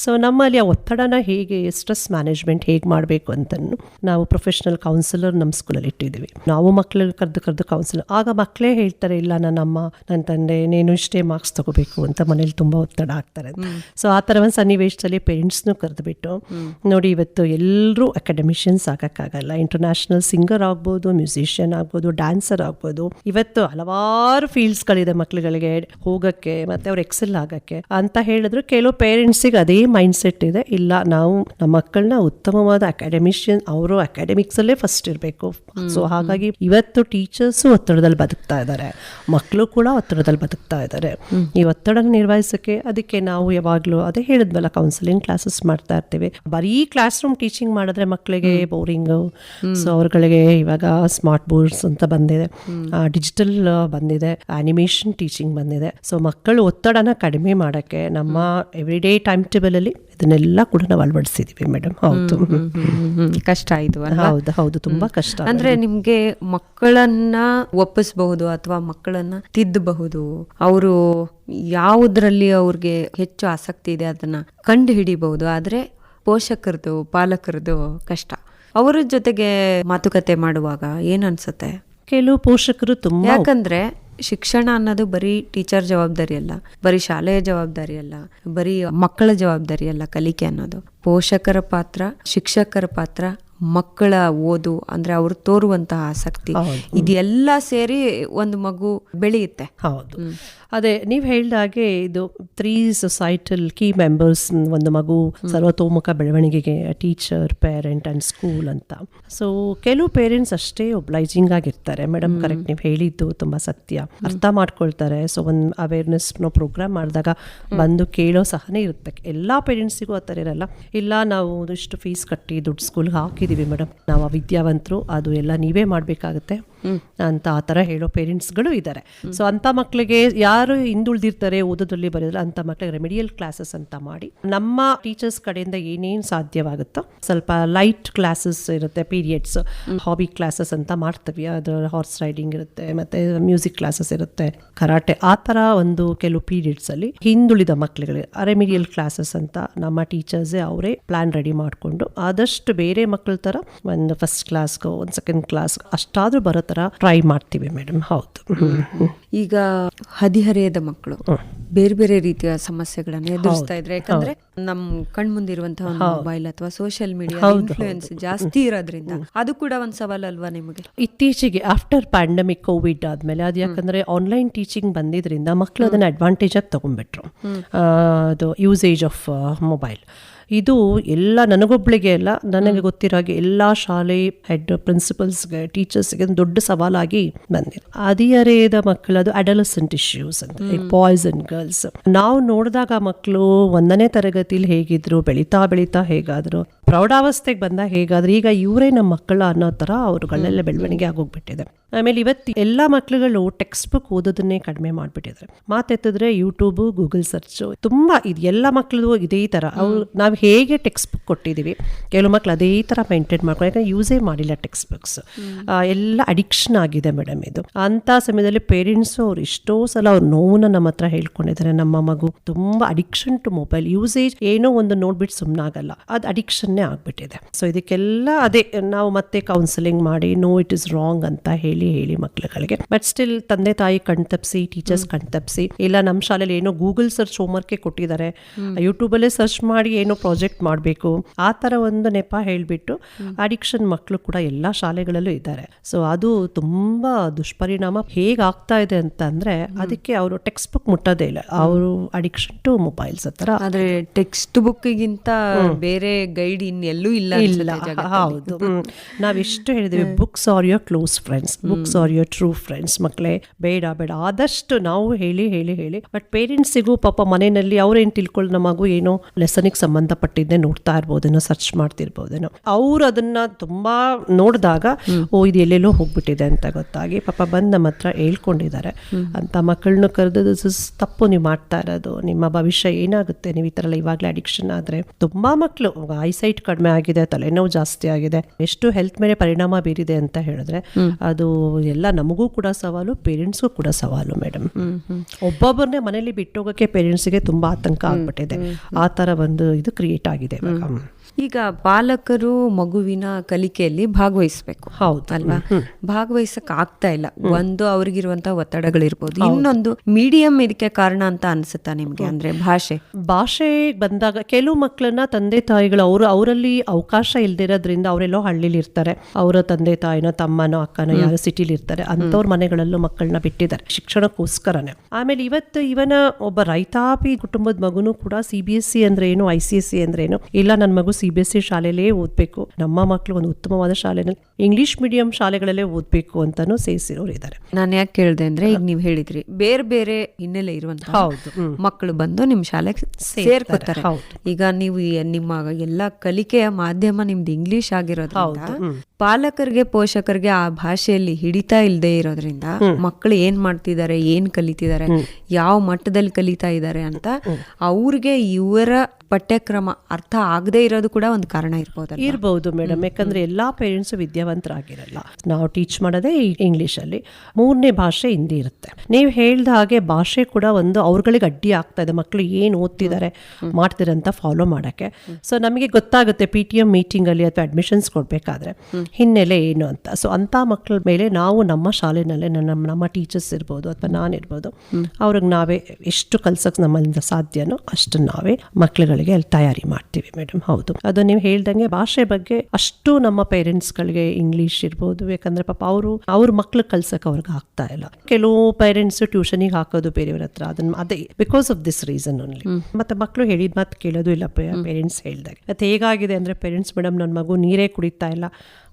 Speaker 3: ಸೊ ನಮ್ಮಲ್ಲಿ ಆ ಒತ್ತಡನ ಹೇಗೆ ಸ್ಟ್ರೆಸ್ ಮ್ಯಾನೇಜ್ಮೆಂಟ್ ಹೇಗೆ ಮಾಡಬೇಕು ಅಂತ ನಾವು ಪ್ರೊಫೆಷನಲ್ ಕೌನ್ಸಿಲರ್ ನಮ್ಮ ಸ್ಕೂಲಲ್ಲಿ ಇಟ್ಟಿದ್ದೀವಿ. ನಾವು ಮಕ್ಕಳು ಕರೆದು ಕರೆದು ಕೌನ್ಸಿಲರ್ ಆಗ ಮಕ್ಕಳೇ ಹೇಳ್ತಾರೆ ಇಲ್ಲ ನನ್ನ ಅಮ್ಮ ನನ್ನ ತಂದೆ ನೀನು ಇಷ್ಟೇ ಮಾರ್ಕ್ಸ್ ತಗೋಬೇಕು ಅಂತ ಮನೇಲಿ ತುಂಬ ಒತ್ತಡ ಆಗ್ತಾರೆ ಸೊ ಆ ಥರ ಒಂದು ಸನ್ನಿವೇಶದಲ್ಲಿ ಪೇರೆಂಟ್ಸ್ನೂ ಕರೆದುಬಿಟ್ಟು ನೋಡಿ ಇವತ್ತು ಎಲ್ಲರೂ ಅಕಾಡೆಮಿಷಿಯನ್ಸ್ ಆಗೋಕ್ಕಾಗಲ್ಲ. ಇಂಟರ್ನ್ಯಾಷನಲ್ ಸಿಂಗರ್ ಆಗ್ಬೋದು ಮ್ಯೂಸಿಷಿಯನ್ ಆಗ್ಬೋದು ಡ್ಯಾನ್ಸರ್ ಆಗ್ಬೋದು. ಇವತ್ತು ಹಲವಾರು ಫೀಲ್ಡ್ಸ್ಗಳಿದೆ ಮಕ್ಳುಗಳಿಗೆ ಹೋಗಕ್ಕೆ ಮತ್ತೆ ಅವ್ರು ಎಕ್ಸೆಲ್ ಆಗಕ್ಕೆ. ಅಂತ ಹೇಳಿದ್ರು ಕೆಲವು ಪೇರೆಂಟ್ಸಿಗೆ ಅದೇ ಮೈಂಡ್ ಸೆಟ್ ಇದೆ. ಇಲ್ಲ ನಾವು ನಮ್ಮ ಮಕ್ಕಳನ್ನ ಉತ್ತಮವಾದ ಅಕಾಡೆಮಿಷಿಯನ್ ಅವರು ಅಕಾಡೆಮಿಕ್ಸಲ್ಲೇ ಫಸ್ಟ್ ಇರಬೇಕು. ಸೊ ಹಾಗಾಗಿ ಇವತ್ತು ಟೀಚರ್ಸು ಒತ್ತಡದಲ್ಲಿ ಬದುಕ್ತಾ ಇದ್ದಾರೆ. ಮಕ್ಕಳು ಕೂಡ ಒತ್ತಡದಲ್ಲಿ ಬದುಕ್ತಾ ಇದ್ದಾರೆ. ಈ ಒತ್ತಡ ನಿರ್ವಹಿಸೋಕ್ಕೆ ಅದಕ್ಕೆ ನಾವು ಯಾವಾಗಲೂ ಅದೇ ಹೇಳಿದ್ವಲ್ಲ ಕೌನ್ಸಿಲಿಂಗ್ ಕ್ಲಾಸಸ್ ಮಾಡ್ತಾ ಇರ್ತೀವಿ. ಬರೀ ಕ್ಲಾಸ್ ರೂಮ್ ಟೀಚಿಂಗ್ ಮಾಡಿದ್ರೆ ಮಕ್ಕಳಿಗೆ ಬೋರಿಂಗ್ ಸೊ ಅವ್ರಗಳಿಗೆ ಇವಾಗ ಸ್ಮಾರ್ಟ್ ಬೋರ್ಡ್ಸ್ ಅಂತ ಬಂದಿದೆ. ಡಿಜಿಟಲ್ ಬಂದಿದೆ. ಅನಿಮೇಷನ್ ಟೀಚಿಂಗ್ ಬಂದಿದೆ. ಸೊ ಮಕ್ಕಳು ಒತ್ತಡನ ಕಡಿಮೆ ಮಾಡೋಕ್ಕೆ ನಮ್ಮ ಎವ್ರಿಡೇ ಟೈಮ್ ಟೇಬಲ್ ಅಲ್ಲಿ ಇದನ್ನೆಲ್ಲ ಕೂಡ ನಾವು ಅಳವಡಿಸಿದೀವಿ ಮೇಡಮ್ ಹೌದು.
Speaker 2: ಕಷ್ಟ ಇದು
Speaker 3: ಹೌದು ಹೌದು. ತುಂಬಾ ಕಷ್ಟ
Speaker 2: ಅಂದ್ರೆ ನಿಮ್ಗೆ ಮಕ್ಕಳನ್ನ ಒಪ್ಪಿಸಬಹುದು ಅಥವಾ ಮಕ್ಕಳನ್ನ ತಿದ್ದಬಹುದು ಅವರು ಯಾವುದ್ರಲ್ಲಿ ಅವ್ರಿಗೆ ಹೆಚ್ಚು ಆಸಕ್ತಿ ಇದೆ ಅದನ್ನ ಕಂಡು ಹಿಡಿಬಹುದು ಆದ್ರೆ ಪೋಷಕರದು ಪಾಲಕರದು ಕಷ್ಟ. ಅವರ ಜೊತೆಗೆ ಮಾತುಕತೆ ಮಾಡುವಾಗ ಏನ್ ಅನ್ಸುತ್ತೆ?
Speaker 3: ಕೆಲವು ಪೋಷಕರು ತುಂಬಾ
Speaker 2: ಯಾಕಂದ್ರೆ ಶಿಕ್ಷಣ ಅನ್ನೋದು ಬರೀ ಟೀಚರ್ ಜವಾಬ್ದಾರಿ ಅಲ್ಲ ಬರೀ ಶಾಲೆಯ ಜವಾಬ್ದಾರಿ ಅಲ್ಲ ಬರೀ ಮಕ್ಕಳ ಜವಾಬ್ದಾರಿ ಅಲ್ಲ ಕಲಿಕೆ ಅನ್ನೋದು. ಪೋಷಕರ ಪಾತ್ರ ಶಿಕ್ಷಕರ ಪಾತ್ರ ಮಕ್ಕಳ ಓದು ಅಂದ್ರೆ ಅವರು ತೋರುವಂತಹ ಆಸಕ್ತಿ. ಇದೆಲ್ಲ ಸೇರಿ ಒಂದು ಮಗು ಬೆಳೆಯುತ್ತೆ.
Speaker 3: ಹೌದು. ಅದೇ ನೀವು ಹಾಗೆ ಇದು ತ್ರೀ ಸೊಸೈಟಲ್ ಕೀ ಮೆಂಬರ್ಸ್ ಒಂದು ಮಗು ಸರ್ವತೋಮುಖ ಬೆಳವಣಿಗೆಗೆ ಟೀಚರ್ ಪೇರೆಂಟ್ ಆ್ಯಂಡ್ ಸ್ಕೂಲ್ ಅಂತ. ಸೊ ಕೆಲವು ಪೇರೆಂಟ್ಸ್ ಅಷ್ಟೇ ಒಬ್ಲೈಜಿಂಗ್ ಆಗಿರ್ತಾರೆ. ಮೇಡಮ್ ಕರೆಕ್ಟ್ ನೀವು ಹೇಳಿದ್ದು ತುಂಬ ಸತ್ಯ. ಅರ್ಥ ಮಾಡ್ಕೊಳ್ತಾರೆ. ಸೊ ಒಂದು ಅವೇರ್ನೆಸ್ ಪ್ರೋಗ್ರಾಮ್ ಮಾಡಿದಾಗ ಬಂದು ಕೇಳೋ ಸಹನೇ ಇರುತ್ತೆ. ಎಲ್ಲ ಪೇರೆಂಟ್ಸಿಗೂ ಆ ಥರ ಇರಲ್ಲ. ಇಲ್ಲ ನಾವು ಇಷ್ಟು ಫೀಸ್ ಕಟ್ಟಿ ದುಡ್ಡು ಸ್ಕೂಲ್ಗೆ ಹಾಕಿದ್ದೀವಿ ಮೇಡಮ್ ನಾವು ವಿದ್ಯಾವಂತರು ಅದು ಎಲ್ಲ ನೀವೇ ಮಾಡಬೇಕಾಗತ್ತೆ. ಅಂತ ಆ ಥರ ಹೇಳೋ ಪೇರೆಂಟ್ಸ್ಗಳು ಇದ್ದಾರೆ ಸೊ ಅಂಥ ಮಕ್ಕಳಿಗೆ ಯಾರು ಹಿಂದುಳಿದಿರ್ತಾರೆ ಓದೋದ್ರಲ್ಲಿ ಬರೋದಿಲ್ಲ ಅಂಥ ಮಕ್ಕಳಿಗೆ ರೆಮಿಡಿಯಲ್ ಕ್ಲಾಸಸ್ ಅಂತ ಮಾಡಿ ನಮ್ಮ ಟೀಚರ್ಸ್ ಕಡೆಯಿಂದ ಏನೇನು ಸಾಧ್ಯವಾಗುತ್ತೋ ಸ್ವಲ್ಪ ಲೈಟ್ ಕ್ಲಾಸಸ್ ಇರುತ್ತೆ ಪೀರಿಯಡ್ಸ್ ಹಾಬಿ ಕ್ಲಾಸಸ್ ಅಂತ ಮಾಡ್ತೀವಿ. ಅದು ಹಾರ್ಸ್ ರೈಡಿಂಗ್ ಇರುತ್ತೆ, ಮತ್ತೆ ಮ್ಯೂಸಿಕ್ ಕ್ಲಾಸಸ್ ಇರುತ್ತೆ ಕರಾಟೆ ಆ ಥರ ಒಂದು ಕೆಲವು ಪೀರಿಯಡ್ಸ್ ಅಲ್ಲಿ ಹಿಂದುಳಿದ ಮಕ್ಕಳಿಗೆ ರೆಮಿಡಿಯಲ್ ಕ್ಲಾಸಸ್ ಅಂತ ನಮ್ಮ ಟೀಚರ್ಸೇ ಅವರೇ ಪ್ಲಾನ್ ರೆಡಿ ಮಾಡಿಕೊಂಡು ಆದಷ್ಟು ಬೇರೆ ಮಕ್ಕಳ ಥರ ಒಂದು ಫಸ್ಟ್ ಕ್ಲಾಸ್ಗೋ ಒಂದು ಸೆಕೆಂಡ್ ಕ್ಲಾಸ್ ಅಷ್ಟಾದರೂ ಬರೋ ಥರ ಟ್ರೈ ಮಾಡ್ತೀವಿ ಮೇಡಮ್ ಹೌದು.
Speaker 2: ಈಗ ಹದಿಹರೆಯದ ಮಕ್ಕಳು ಬೇರೆ ಬೇರೆ ರೀತಿಯ ಸಮಸ್ಯೆಗಳನ್ನ ಎದುರಿಸ್ತಾ ಇದ್ರೆ ಯಾಕಂದ್ರೆ ನಮ್ ಕಣ್ ಮುಂದಿರುವಂತಹ ಒಂದು ಮೊಬೈಲ್ ಅಥವಾ ಸೋಷಿಯಲ್ ಮೀಡಿಯಾ ಇನ್ಫ್ಲೂಯೆನ್ಸ್ ಜಾಸ್ತಿ ಇರೋದ್ರಿಂದ ಅದು ಕೂಡ ಒಂದ್ ಸವಾಲಲ್ವಾ ನಿಮಗೆ?
Speaker 3: ಇತ್ತೀಚೆಗೆ ಆಫ್ಟರ್ ಪ್ಯಾಂಡಮಿಕ್ ಕೋವಿಡ್ ಆದ್ಮೇಲೆ ಅದು ಯಾಕಂದ್ರೆ ಆನ್ಲೈನ್ ಟೀಚಿಂಗ್ ಬಂದಿದ್ರಿಂದ ಮಕ್ಕಳು ಅದನ್ನ ಅಡ್ವಾಂಟೇಜ್ ಆಗಿ ತಗೊಂಡ್ಬಿಟ್ರು. ಅದು ಯೂಸೇಜ್ ಆಫ್ ಮೊಬೈಲ್ ಇದು ಎಲ್ಲ ನನಗೊಬ್ಬಳಿಗೆ ಅಲ್ಲ ನನಗೆ ಗೊತ್ತಿರೋ ಹಾಗೆ ಎಲ್ಲ ಶಾಲೆ ಹೆಡ್ ಪ್ರಿನ್ಸಿಪಲ್ಸ್ಗೆ ಟೀಚರ್ಸ್ಗೆ ಒಂದು ದೊಡ್ಡ ಸವಾಲಾಗಿ ಬಂದಿದೆ. ಹದಿಹರೆಯದ ಮಕ್ಕಳು ಅದು ಅಡಲಸೆಂಟ್ ಇಶ್ಯೂಸ್ ಅಂತ ಬಾಯ್ಸ್ ಅಂಡ್ ಗರ್ಲ್ಸ್ ನಾವು ನೋಡಿದಾಗ ಮಕ್ಕಳು ಒಂದನೇ ತರಗತಿಲಿ ಹೇಗಿದ್ರು ಬೆಳೀತಾ ಬೆಳೀತಾ ಹೇಗಾದ್ರು ಪ್ರೌಢಾವಸ್ಥೆಗೆ ಬಂದಾಗ ಹೇಗಾದ್ರೆ ಈಗ ಇವರೇ ನಮ್ಮ ಮಕ್ಕಳ ಅನ್ನೋ ಥರ ಅವ್ರುಗಳೆಲ್ಲ ಬೆಳವಣಿಗೆ ಆಗೋಗ್ಬಿಟ್ಟಿದೆ. ಆಮೇಲೆ ಇವತ್ತು ಎಲ್ಲ ಮಕ್ಕಳುಗಳು ಟೆಕ್ಸ್ಟ್ ಬುಕ್ ಓದೋದನ್ನೇ ಕಡಿಮೆ ಮಾಡಿಬಿಟ್ಟಿದ್ದಾರೆ. ಮಾತೆತ್ತಿದ್ರೆ ಯೂಟ್ಯೂಬು ಗೂಗಲ್ ಸರ್ಚು ತುಂಬ ಇದು ಎಲ್ಲ ಮಕ್ಕಳು ಇದೇ ಥರ. ಅವ್ರು ನಾವು ಹೇಗೆ ಟೆಕ್ಸ್ಟ್ ಬುಕ್ ಕೊಟ್ಟಿದ್ದೀವಿ. ಕೆಲವು ಮಕ್ಕಳು ಅದೇ ಥರ ಮೇಂಟೈನ್ ಮಾಡ್ಕೊಂಡು ಯಾಕಂದ್ರೆ ಯೂಸೇ ಮಾಡಿಲ್ಲ ಟೆಕ್ಸ್ಟ್ ಬುಕ್ಸ್ ಎಲ್ಲ ಅಡಿಕ್ಷನ್ ಆಗಿದೆ ಮೇಡಮ್ ಇದು. ಅಂಥ ಸಮಯದಲ್ಲಿ ಪೇರೆಂಟ್ಸು ಅವ್ರು ಎಷ್ಟೋ ಸಲ ಅವ್ರ ನೋವನ್ನ ನಮ್ಮ ಹತ್ರ ಹೇಳ್ಕೊಂಡಿದ್ದಾರೆ. ನಮ್ಮ ಮಗು ತುಂಬ ಅಡಿಕ್ಷನ್ ಟು ಮೊಬೈಲ್ ಯೂಸೇಜ್ ಏನೋ ಒಂದು ನೋಡ್ಬಿಟ್ಟು ಸುಮ್ಮನಾಗಲ್ಲ ಅದು ಅಡಿಕ್ಷನ್ನೇ ಆಗ್ಬಿಟ್ಟಿದೆ. ಸೊ ಇದಕ್ಕೆಲ್ಲ ಅದೇ ನಾವು ಮತ್ತೆ ಕೌನ್ಸಿಲಿಂಗ್ ಮಾಡಿ ನೋ ಇಟ್ ಇಸ್ ರಾಂಗ್ ಅಂತ ಹೇಳಿ ಹೇಳಿ ಮಕ್ಳುಗಳಿಗೆ. ಬಟ್ ಸ್ಟಿಲ್ ತಂದೆ ತಾಯಿ ಕಣ್ತಪ್ಸಿ ಟೀಚರ್ಸ್ ಕಣ್ತಪ್ಸಿ ಇಲ್ಲ ನಮ್ಮ ಶಾಲೆಯಲ್ಲಿ ಏನೋ ಗೂಗಲ್ ಸರ್ಚ್ ಹೋಮ್ವರ್ಕ್ ಕೊಟ್ಟಿದ್ದಾರೆ. ಯೂಟ್ಯೂಬಲ್ಲೇ ಸರ್ಚ್ ಮಾಡಿ ಏನೋ ಪ್ರಾಜೆಕ್ಟ್ ಮಾಡಬೇಕು. ಆ ಥರ ಒಂದು ನೆಪ ಹೇಳಿಬಿಟ್ಟು ಅಡಿಕ್ಷನ್ ಮಕ್ಕಳು ಕೂಡ ಎಲ್ಲ ಶಾಲೆಗಳಲ್ಲೂ ಇದ್ದಾರೆ. ಸೊ ಅದು ತುಂಬ ದುಷ್ಪರಿಣಾಮ. ಹೇಗೆ ಆಗ್ತಾ ಇದೆ ಅಂತ ಅಂದ್ರೆ ಅದಕ್ಕೆ ಅವರು ಟೆಕ್ಸ್ಟ್ ಬುಕ್ ಮುಟ್ಟೋದೇ ಇಲ್ಲ. ಅವರು ಅಡಿಕ್ಷನ್ ಟು ಮೊಬೈಲ್ಸ್ ಹತ್ರ.
Speaker 2: ಆದ್ರೆ ಟೆಕ್ಸ್ಟ್ ಬುಕ್ಗಿಂತ ಬೇರೆ ಗೈಡ್ ಇನ್ನೆಲ್ಲೂ ಇಲ್ಲ
Speaker 3: ಇಲ್ಲ. ಹೌದು. ನಾವೆಷ್ಟು ಹೇಳಿದ್ವಿ. Books are your close friends books are your true friends ಮಕ್ಕಳೇ ಬೇಡ ಬೇಡ. ಆದಷ್ಟು ನಾವು ಹೇಳಿ ಹೇಳಿ ಹೇಳಿ. ಬಟ್ ಪೇರೆಂಟ್ಸಿಗೂ ಪಾಪ ಮನೆಯಲ್ಲಿ ಅವ್ರೇನು ತಿಳ್ಕೊಳ್ಳೋ ನಮ್ಮ ಮಗು ಏನೋ ಲೆಸನಿಗೆ ಸಂಬಂಧಪಟ್ಟಿದ್ದೆ ನೋಡ್ತಾ ಇರ್ಬೋದೇನೋ ಸರ್ಚ್ ಮಾಡ್ತಿರ್ಬೋದೇನೋ. ಅವ್ರು ಅದನ್ನ ತುಂಬಾ ನೋಡಿದಾಗ ಓ ಇದು ಎಲ್ಲೆಲ್ಲೋ ಹೋಗ್ಬಿಟ್ಟಿದೆ ಅಂತ ಗೊತ್ತಾಗಿ ಪಾಪ ಬಂದು ನಮ್ಮ ಹತ್ರ ಹೇಳ್ಕೊಂಡಿದ್ದಾರೆ. ಅಂತ ಮಕ್ಕಳನ್ನ ಕರೆದು ದಿಸ್ ಇಸ್ ತಪ್ಪು. ನೀವು ಮಾಡ್ತಾ ಇರೋದು ನಿಮ್ಮ ಭವಿಷ್ಯ ಏನಾಗುತ್ತೆ? ನೀವು ಈ ಥರ ಎಲ್ಲ ಇವಾಗಲೇ ಅಡಿಕ್ಷನ್ ಆದರೆ ತುಂಬಾ ಮಕ್ಕಳು ಐಸೈಟ್ ಕಡಿಮೆ ಆಗಿದೆ ತಲೆನೋವು ಜಾಸ್ತಿ ಆಗಿದೆ ಎಷ್ಟು ಹೆಲ್ತ್ ಮೇಲೆ ಪರಿಣಾಮ ಬೀರಿದೆ ಅಂತ ಹೇಳಿದ್ರೆ ಅದು ಎಲ್ಲ ನಮಗೂ ಕೂಡ ಸವಾಲು ಪೇರೆಂಟ್ಸ್ಗೂ ಕೂಡ ಸವಾಲು ಮೇಡಮ್ ಒಬ್ಬೊಬ್ಬರನ್ನೇ ಮನೇಲಿ ಬಿಟ್ಟೋಗಕ್ಕೆ ಪೇರೆಂಟ್ಸ್ಗೆ ತುಂಬಾ ಆತಂಕ ಆಗ್ಬಿಟ್ಟಿದೆ. ಆ ಥರ ಒಂದು ಇದು ಕ್ರಿಯೇಟ್ ಆಗಿದೆ.
Speaker 2: ಈಗ ಪಾಲಕರು ಮಗುವಿನ ಕಲಿಕೆಯಲ್ಲಿ ಭಾಗವಹಿಸಬೇಕು.
Speaker 3: ಹೌದು.
Speaker 2: ಅಲ್ವಾ? ಭಾಗವಹಿಸಕ್ ಆಗ್ತಾ ಇಲ್ಲ. ಒಂದು ಅವ್ರಿಗಿರುವಂತಹ ಒತ್ತಡಗಳಿರ್ಬೋದು. ಇನ್ನೊಂದು ಮೀಡಿಯಂ ಇದಕ್ಕೆ ಕಾರಣ ಅಂತ ಅನ್ಸುತ್ತಾ ನಿಮ್ಗೆ? ಅಂದ್ರೆ ಭಾಷೆ.
Speaker 3: ಭಾಷೆ ಬಂದಾಗ ಕೆಲವು ಮಕ್ಕಳನ್ನ ತಂದೆ ತಾಯಿಗಳು ಅವರು ಅವರಲ್ಲಿ ಅವಕಾಶ ಇಲ್ದಿರೋದ್ರಿಂದ ಅವರೆಲ್ಲೋ ಹಳ್ಳಿಲಿ ಇರ್ತಾರೆ. ಅವರ ತಂದೆ ತಾಯಿನೋ ತಮ್ಮನೋ ಅಕ್ಕನೋ ಯಾರು ಸಿಟಿಲಿ ಇರ್ತಾರೆ. ಅಂತವ್ರ ಮನೆಗಳಲ್ಲೂ ಮಕ್ಕಳನ್ನ ಬಿಟ್ಟಿದ್ದಾರೆ. ಶಿಕ್ಷಣಕ್ಕೋಸ್ಕರನೇ. ಆಮೇಲೆ ಇವತ್ತು ಇವನ ಒಬ್ಬ ರೈತಾಪಿ ಕುಟುಂಬದ ಮಗುನು ಕೂಡ ಸಿ ಬಿ ಎಸ್ ಸಿ ಅಂದ್ರೆ ಏನು ಐ ಸಿ ಎಸ್ ಸಿ ಅಂದ್ರೆ ಏನು ಇಲ್ಲ ನನ್ನ ಮಗು ಸಿ ಬಿ ಎಸ್ ಸಿ ಶಾಲೆಯಲ್ಲೇ ಓದಬೇಕು ನಮ್ಮ ಮಕ್ಕಳು ಒಂದು ಉತ್ತಮವಾದ ಶಾಲೆನಲ್ಲಿ ಇಂಗ್ಲಿಷ್ ಮೀಡಿಯಂ ಶಾಲೆಗಳಲ್ಲೇ ಓದಬೇಕು ಅಂತಾನು ಸೇರಿಸಿರೋರು ಇದ್ದಾರೆ
Speaker 2: ನಾನು ಯಾಕೆ ಕೇಳಿದೆ ಅಂದ್ರೆ ಈಗ ನೀವು ಹೇಳಿದ್ರಿ ಬೇರೆ ಬೇರೆ ಹಿನ್ನೆಲೆ ಇರುವಂತಹ
Speaker 3: ಹೌದು.
Speaker 2: ಮಕ್ಕಳು ಬಂದು ನಿಮ್ ಶಾಲೆಗೆ ಸೇರ್ಕೊತಾರೆ. ಈಗ ನೀವು ನಿಮ್ಮ ಎಲ್ಲ ಕಲಿಕೆಯ ಮಾಧ್ಯಮ ನಿಮ್ದು ಇಂಗ್ಲಿಷ್ ಆಗಿರೋದ್ರಿಂದ ಪಾಲಕರಿಗೆ ಪೋಷಕರಿಗೆ ಆ ಭಾಷೆಯಲ್ಲಿ ಹಿಡಿತಾ ಇಲ್ಲದೆ ಇರೋದ್ರಿಂದ ಮಕ್ಕಳು ಏನ್ ಮಾಡ್ತಿದ್ದಾರೆ ಏನ್ ಕಲಿತಿದ್ದಾರೆ ಯಾವ ಮಟ್ಟದಲ್ಲಿ ಕಲಿತಾ ಇದ್ದಾರೆ ಅಂತ ಅವ್ರಿಗೆ ಇವರ ಪಠ್ಯಕ್ರಮ ಅರ್ಥ ಆಗದೆ ಇರೋದು ಕೂಡ ಒಂದು ಕಾರಣ ಇರ್ಬೋದು
Speaker 3: ಇರ್ಬೋದು ಮೇಡಮ್ ಯಾಕಂದ್ರೆ ಎಲ್ಲಾ ಪೇರೆಂಟ್ಸ್ ವಿದ್ಯಾವಂತರಾಗಿರಲ್ಲ. ನಾವು ಟೀಚ್ ಮಾಡೋದೇ ಇಂಗ್ಲಿಷ್ ಅಲ್ಲಿ. ಮೂರನೇ ಭಾಷೆ ಹಿಂದಿ ಇರುತ್ತೆ. ನೀವು ಹೇಳ್ದ ಹಾಗೆ ಭಾಷೆ ಕೂಡ ಒಂದು ಅವ್ರಗಳಿಗೆ ಅಡ್ಡಿ ಆಗ್ತಾ ಇದೆ ಮಕ್ಕಳು ಏನು ಓದ್ತಿದ್ದಾರೆ ಮಾಡ್ತಿದ್ದಾರೆ ಅಂತ ಫಾಲೋ ಮಾಡಕ್ಕೆ. ಸೊ ನಮಗೆ ಗೊತ್ತಾಗುತ್ತೆ ಪಿ ಟಿ ಎಂ ಮೀಟಿಂಗ್ ಅಲ್ಲಿ ಅಥವಾ ಅಡ್ಮಿಷನ್ಸ್ ಕೊಡ್ಬೇಕಾದ್ರೆ. ಹಿನ್ನೆಲೆ ಏನು ಅಂತ. ಸೊ ಅಂತ ಮಕ್ಕಳ ಮೇಲೆ ನಾವು ನಮ್ಮ ಶಾಲೆನಲ್ಲೇ ನಮ್ಮ ನಮ್ಮ ಟೀಚರ್ಸ್ ಇರ್ಬೋದು ಅಥವಾ ನಾನಿರ್ಬೋದು ಅವ್ರಿಗೆ ನಾವೇ ಎಷ್ಟು ಕಲ್ಸಕ್ಕೆ ನಮ್ಮಲ್ಲಿಂದ ಸಾಧ್ಯನೋ ಅಷ್ಟು ನಾವೇ ಮಕ್ಕಳುಗಳಿಗೆ ಅಲ್ಲಿ ತಯಾರಿ ಮಾಡ್ತೀವಿ ಮೇಡಮ್. ಹೌದು. ಅದು ನೀವು ಹೇಳ್ದಂಗೆ ಭಾಷೆ ಬಗ್ಗೆ ಅಷ್ಟು ನಮ್ಮ ಪೇರೆಂಟ್ಸ್ಗಳಿಗೆ ಇಂಗ್ಲೀಷ್ ಇರ್ಬೋದು ಯಾಕಂದ್ರೆ ಪಾಪ ಅವರು ಅವ್ರ ಮಕ್ಳು ಕಲ್ಸಕ್ಕೆ ಅವ್ರಿಗೆ ಆಗ್ತಾ ಇಲ್ಲ. ಕೆಲವು ಪೇರೆಂಟ್ಸ್ ಟ್ಯೂಷನಿಗೆ ಹಾಕೋದು ಬೇರೆಯವ್ರ ಹತ್ರ ಅದನ್ನ ಅದೇ because of this reason only ಮತ್ತೆ ಮಕ್ಕಳು ಹೇಳಿದ ಮಾತು ಕೇಳೋದು ಇಲ್ಲ ಪೇರೆಂಟ್ಸ್ ಹೇಳ್ದಾಗ. ಮತ್ತೆ ಹೇಗಾಗಿದೆ ಅಂದ್ರೆ ಪೇರೆಂಟ್ಸ್ ಮೇಡಮ್ ನನ್ನ ಮಗು ನೀರೇ ಕುಡಿತಾ ಇಲ್ಲ.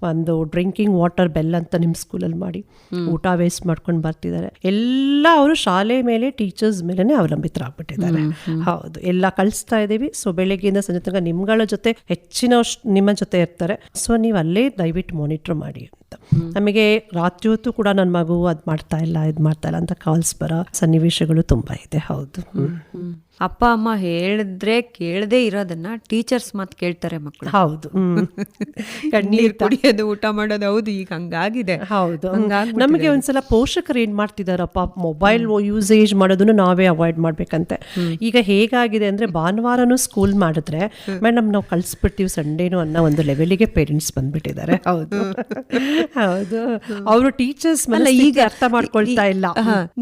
Speaker 3: ಒಂದು ಡ್ರಿಂಕಿಂಗ್ ವಾಟರ್ ಬೆಲ್ ಅಂತ ನಿಮ್ಮ ಸ್ಕೂಲಲ್ಲಿ ಮಾಡಿ ಊಟ ವೇಸ್ಟ್ ಮಾಡ್ಕೊಂಡು ಬರ್ತಿದ್ದಾರೆ ಎಲ್ಲ ಅವರು ಶಾಲೆ ಮೇಲೆ ಟೀಚರ್ಸ್ ಮೇಲೇ ಅವಲಂಬಿತರಾಗ್ಬಿಟ್ಟಿದ್ದಾರೆ. ಹೌದು ಎಲ್ಲ ಕಳಿಸ್ತಾ ಇದ್ದೀವಿ ಸೊ ಬೆಳಗ್ಗೆಯಿಂದ ಸಂಜೆ ತನಕ ನಿಮ್ಗಳ ಜೊತೆ ಹೆಚ್ಚಿನ ನಿಮ್ಮ ಜೊತೆ ಇರ್ತಾರೆ. ಸೊ ನೀವು ಅಲ್ಲೇ ದಯವಿಟ್ಟು ಮಾನಿಟರ್ ಮಾಡಿ ಅಂತ ನಮಗೆ ರಾತ್ರಿ ಹೊತ್ತು ಕೂಡ ನನ್ನ ಮಗು ಅದು ಮಾಡ್ತಾ ಇಲ್ಲ ಇದು ಮಾಡ್ತಾ ಇಲ್ಲ ಅಂತ ಕಾಲ್ಸ್ ಬರೋ ಸನ್ನಿವೇಶಗಳು ತುಂಬಾ ಇದೆ. ಹೌದು.
Speaker 2: ಅಪ್ಪ ಅಮ್ಮ ಹೇಳಿದ್ರೆ ಕೇಳದೆ ಇರೋದನ್ನ ಟೀಚರ್ಸ್ ಮಾತು ಕೇಳ್ತಾರೆ ಮಕ್ಕಳು
Speaker 3: ಹೌದು.
Speaker 2: ಕಣ್ಣೀರು ಕುಡಿಯೋದು ಊಟ ಮಾಡೋದು ಹೌದು ಈಗ ಹಂಗಾಗಿದೆ.
Speaker 3: ಹೌದು. ನಮಗೆ ಒಂದ್ಸಲ ಪೋಷಕರು ಏನ್ ಮಾಡ್ತಿದಾರಪ್ಪ ಮೊಬೈಲ್ ಯೂಸೇಜ್ ಮಾಡೋದನ್ನು ನಾವೇ ಅವಾಯ್ಡ್ ಮಾಡ್ಬೇಕಂತೆ. ಈಗ ಹೇಗಾಗಿದೆ ಅಂದ್ರೆ ಭಾನುವಾರನು ಸ್ಕೂಲ್ ಮಾಡಿದ್ರೆ ಮೇಡಮ್ ನಾವು ಕಳ್ಸಿಬಿಡ್ತೀವಿ ಸಂಡೇನು ಅನ್ನೋ ಒಂದು ಲೆವೆಲಿಗೆ ಪೇರೆಂಟ್ಸ್ ಬಂದ್ಬಿಟ್ಟಿದ್ದಾರೆ. ಹೌದು ಹೌದು. ಅವರು ಟೀಚರ್ಸ್
Speaker 2: ಮೇಲೆ ಈಗ
Speaker 3: ಅರ್ಥ ಮಾಡ್ಕೊಳ್ತಾ ಇಲ್ಲ.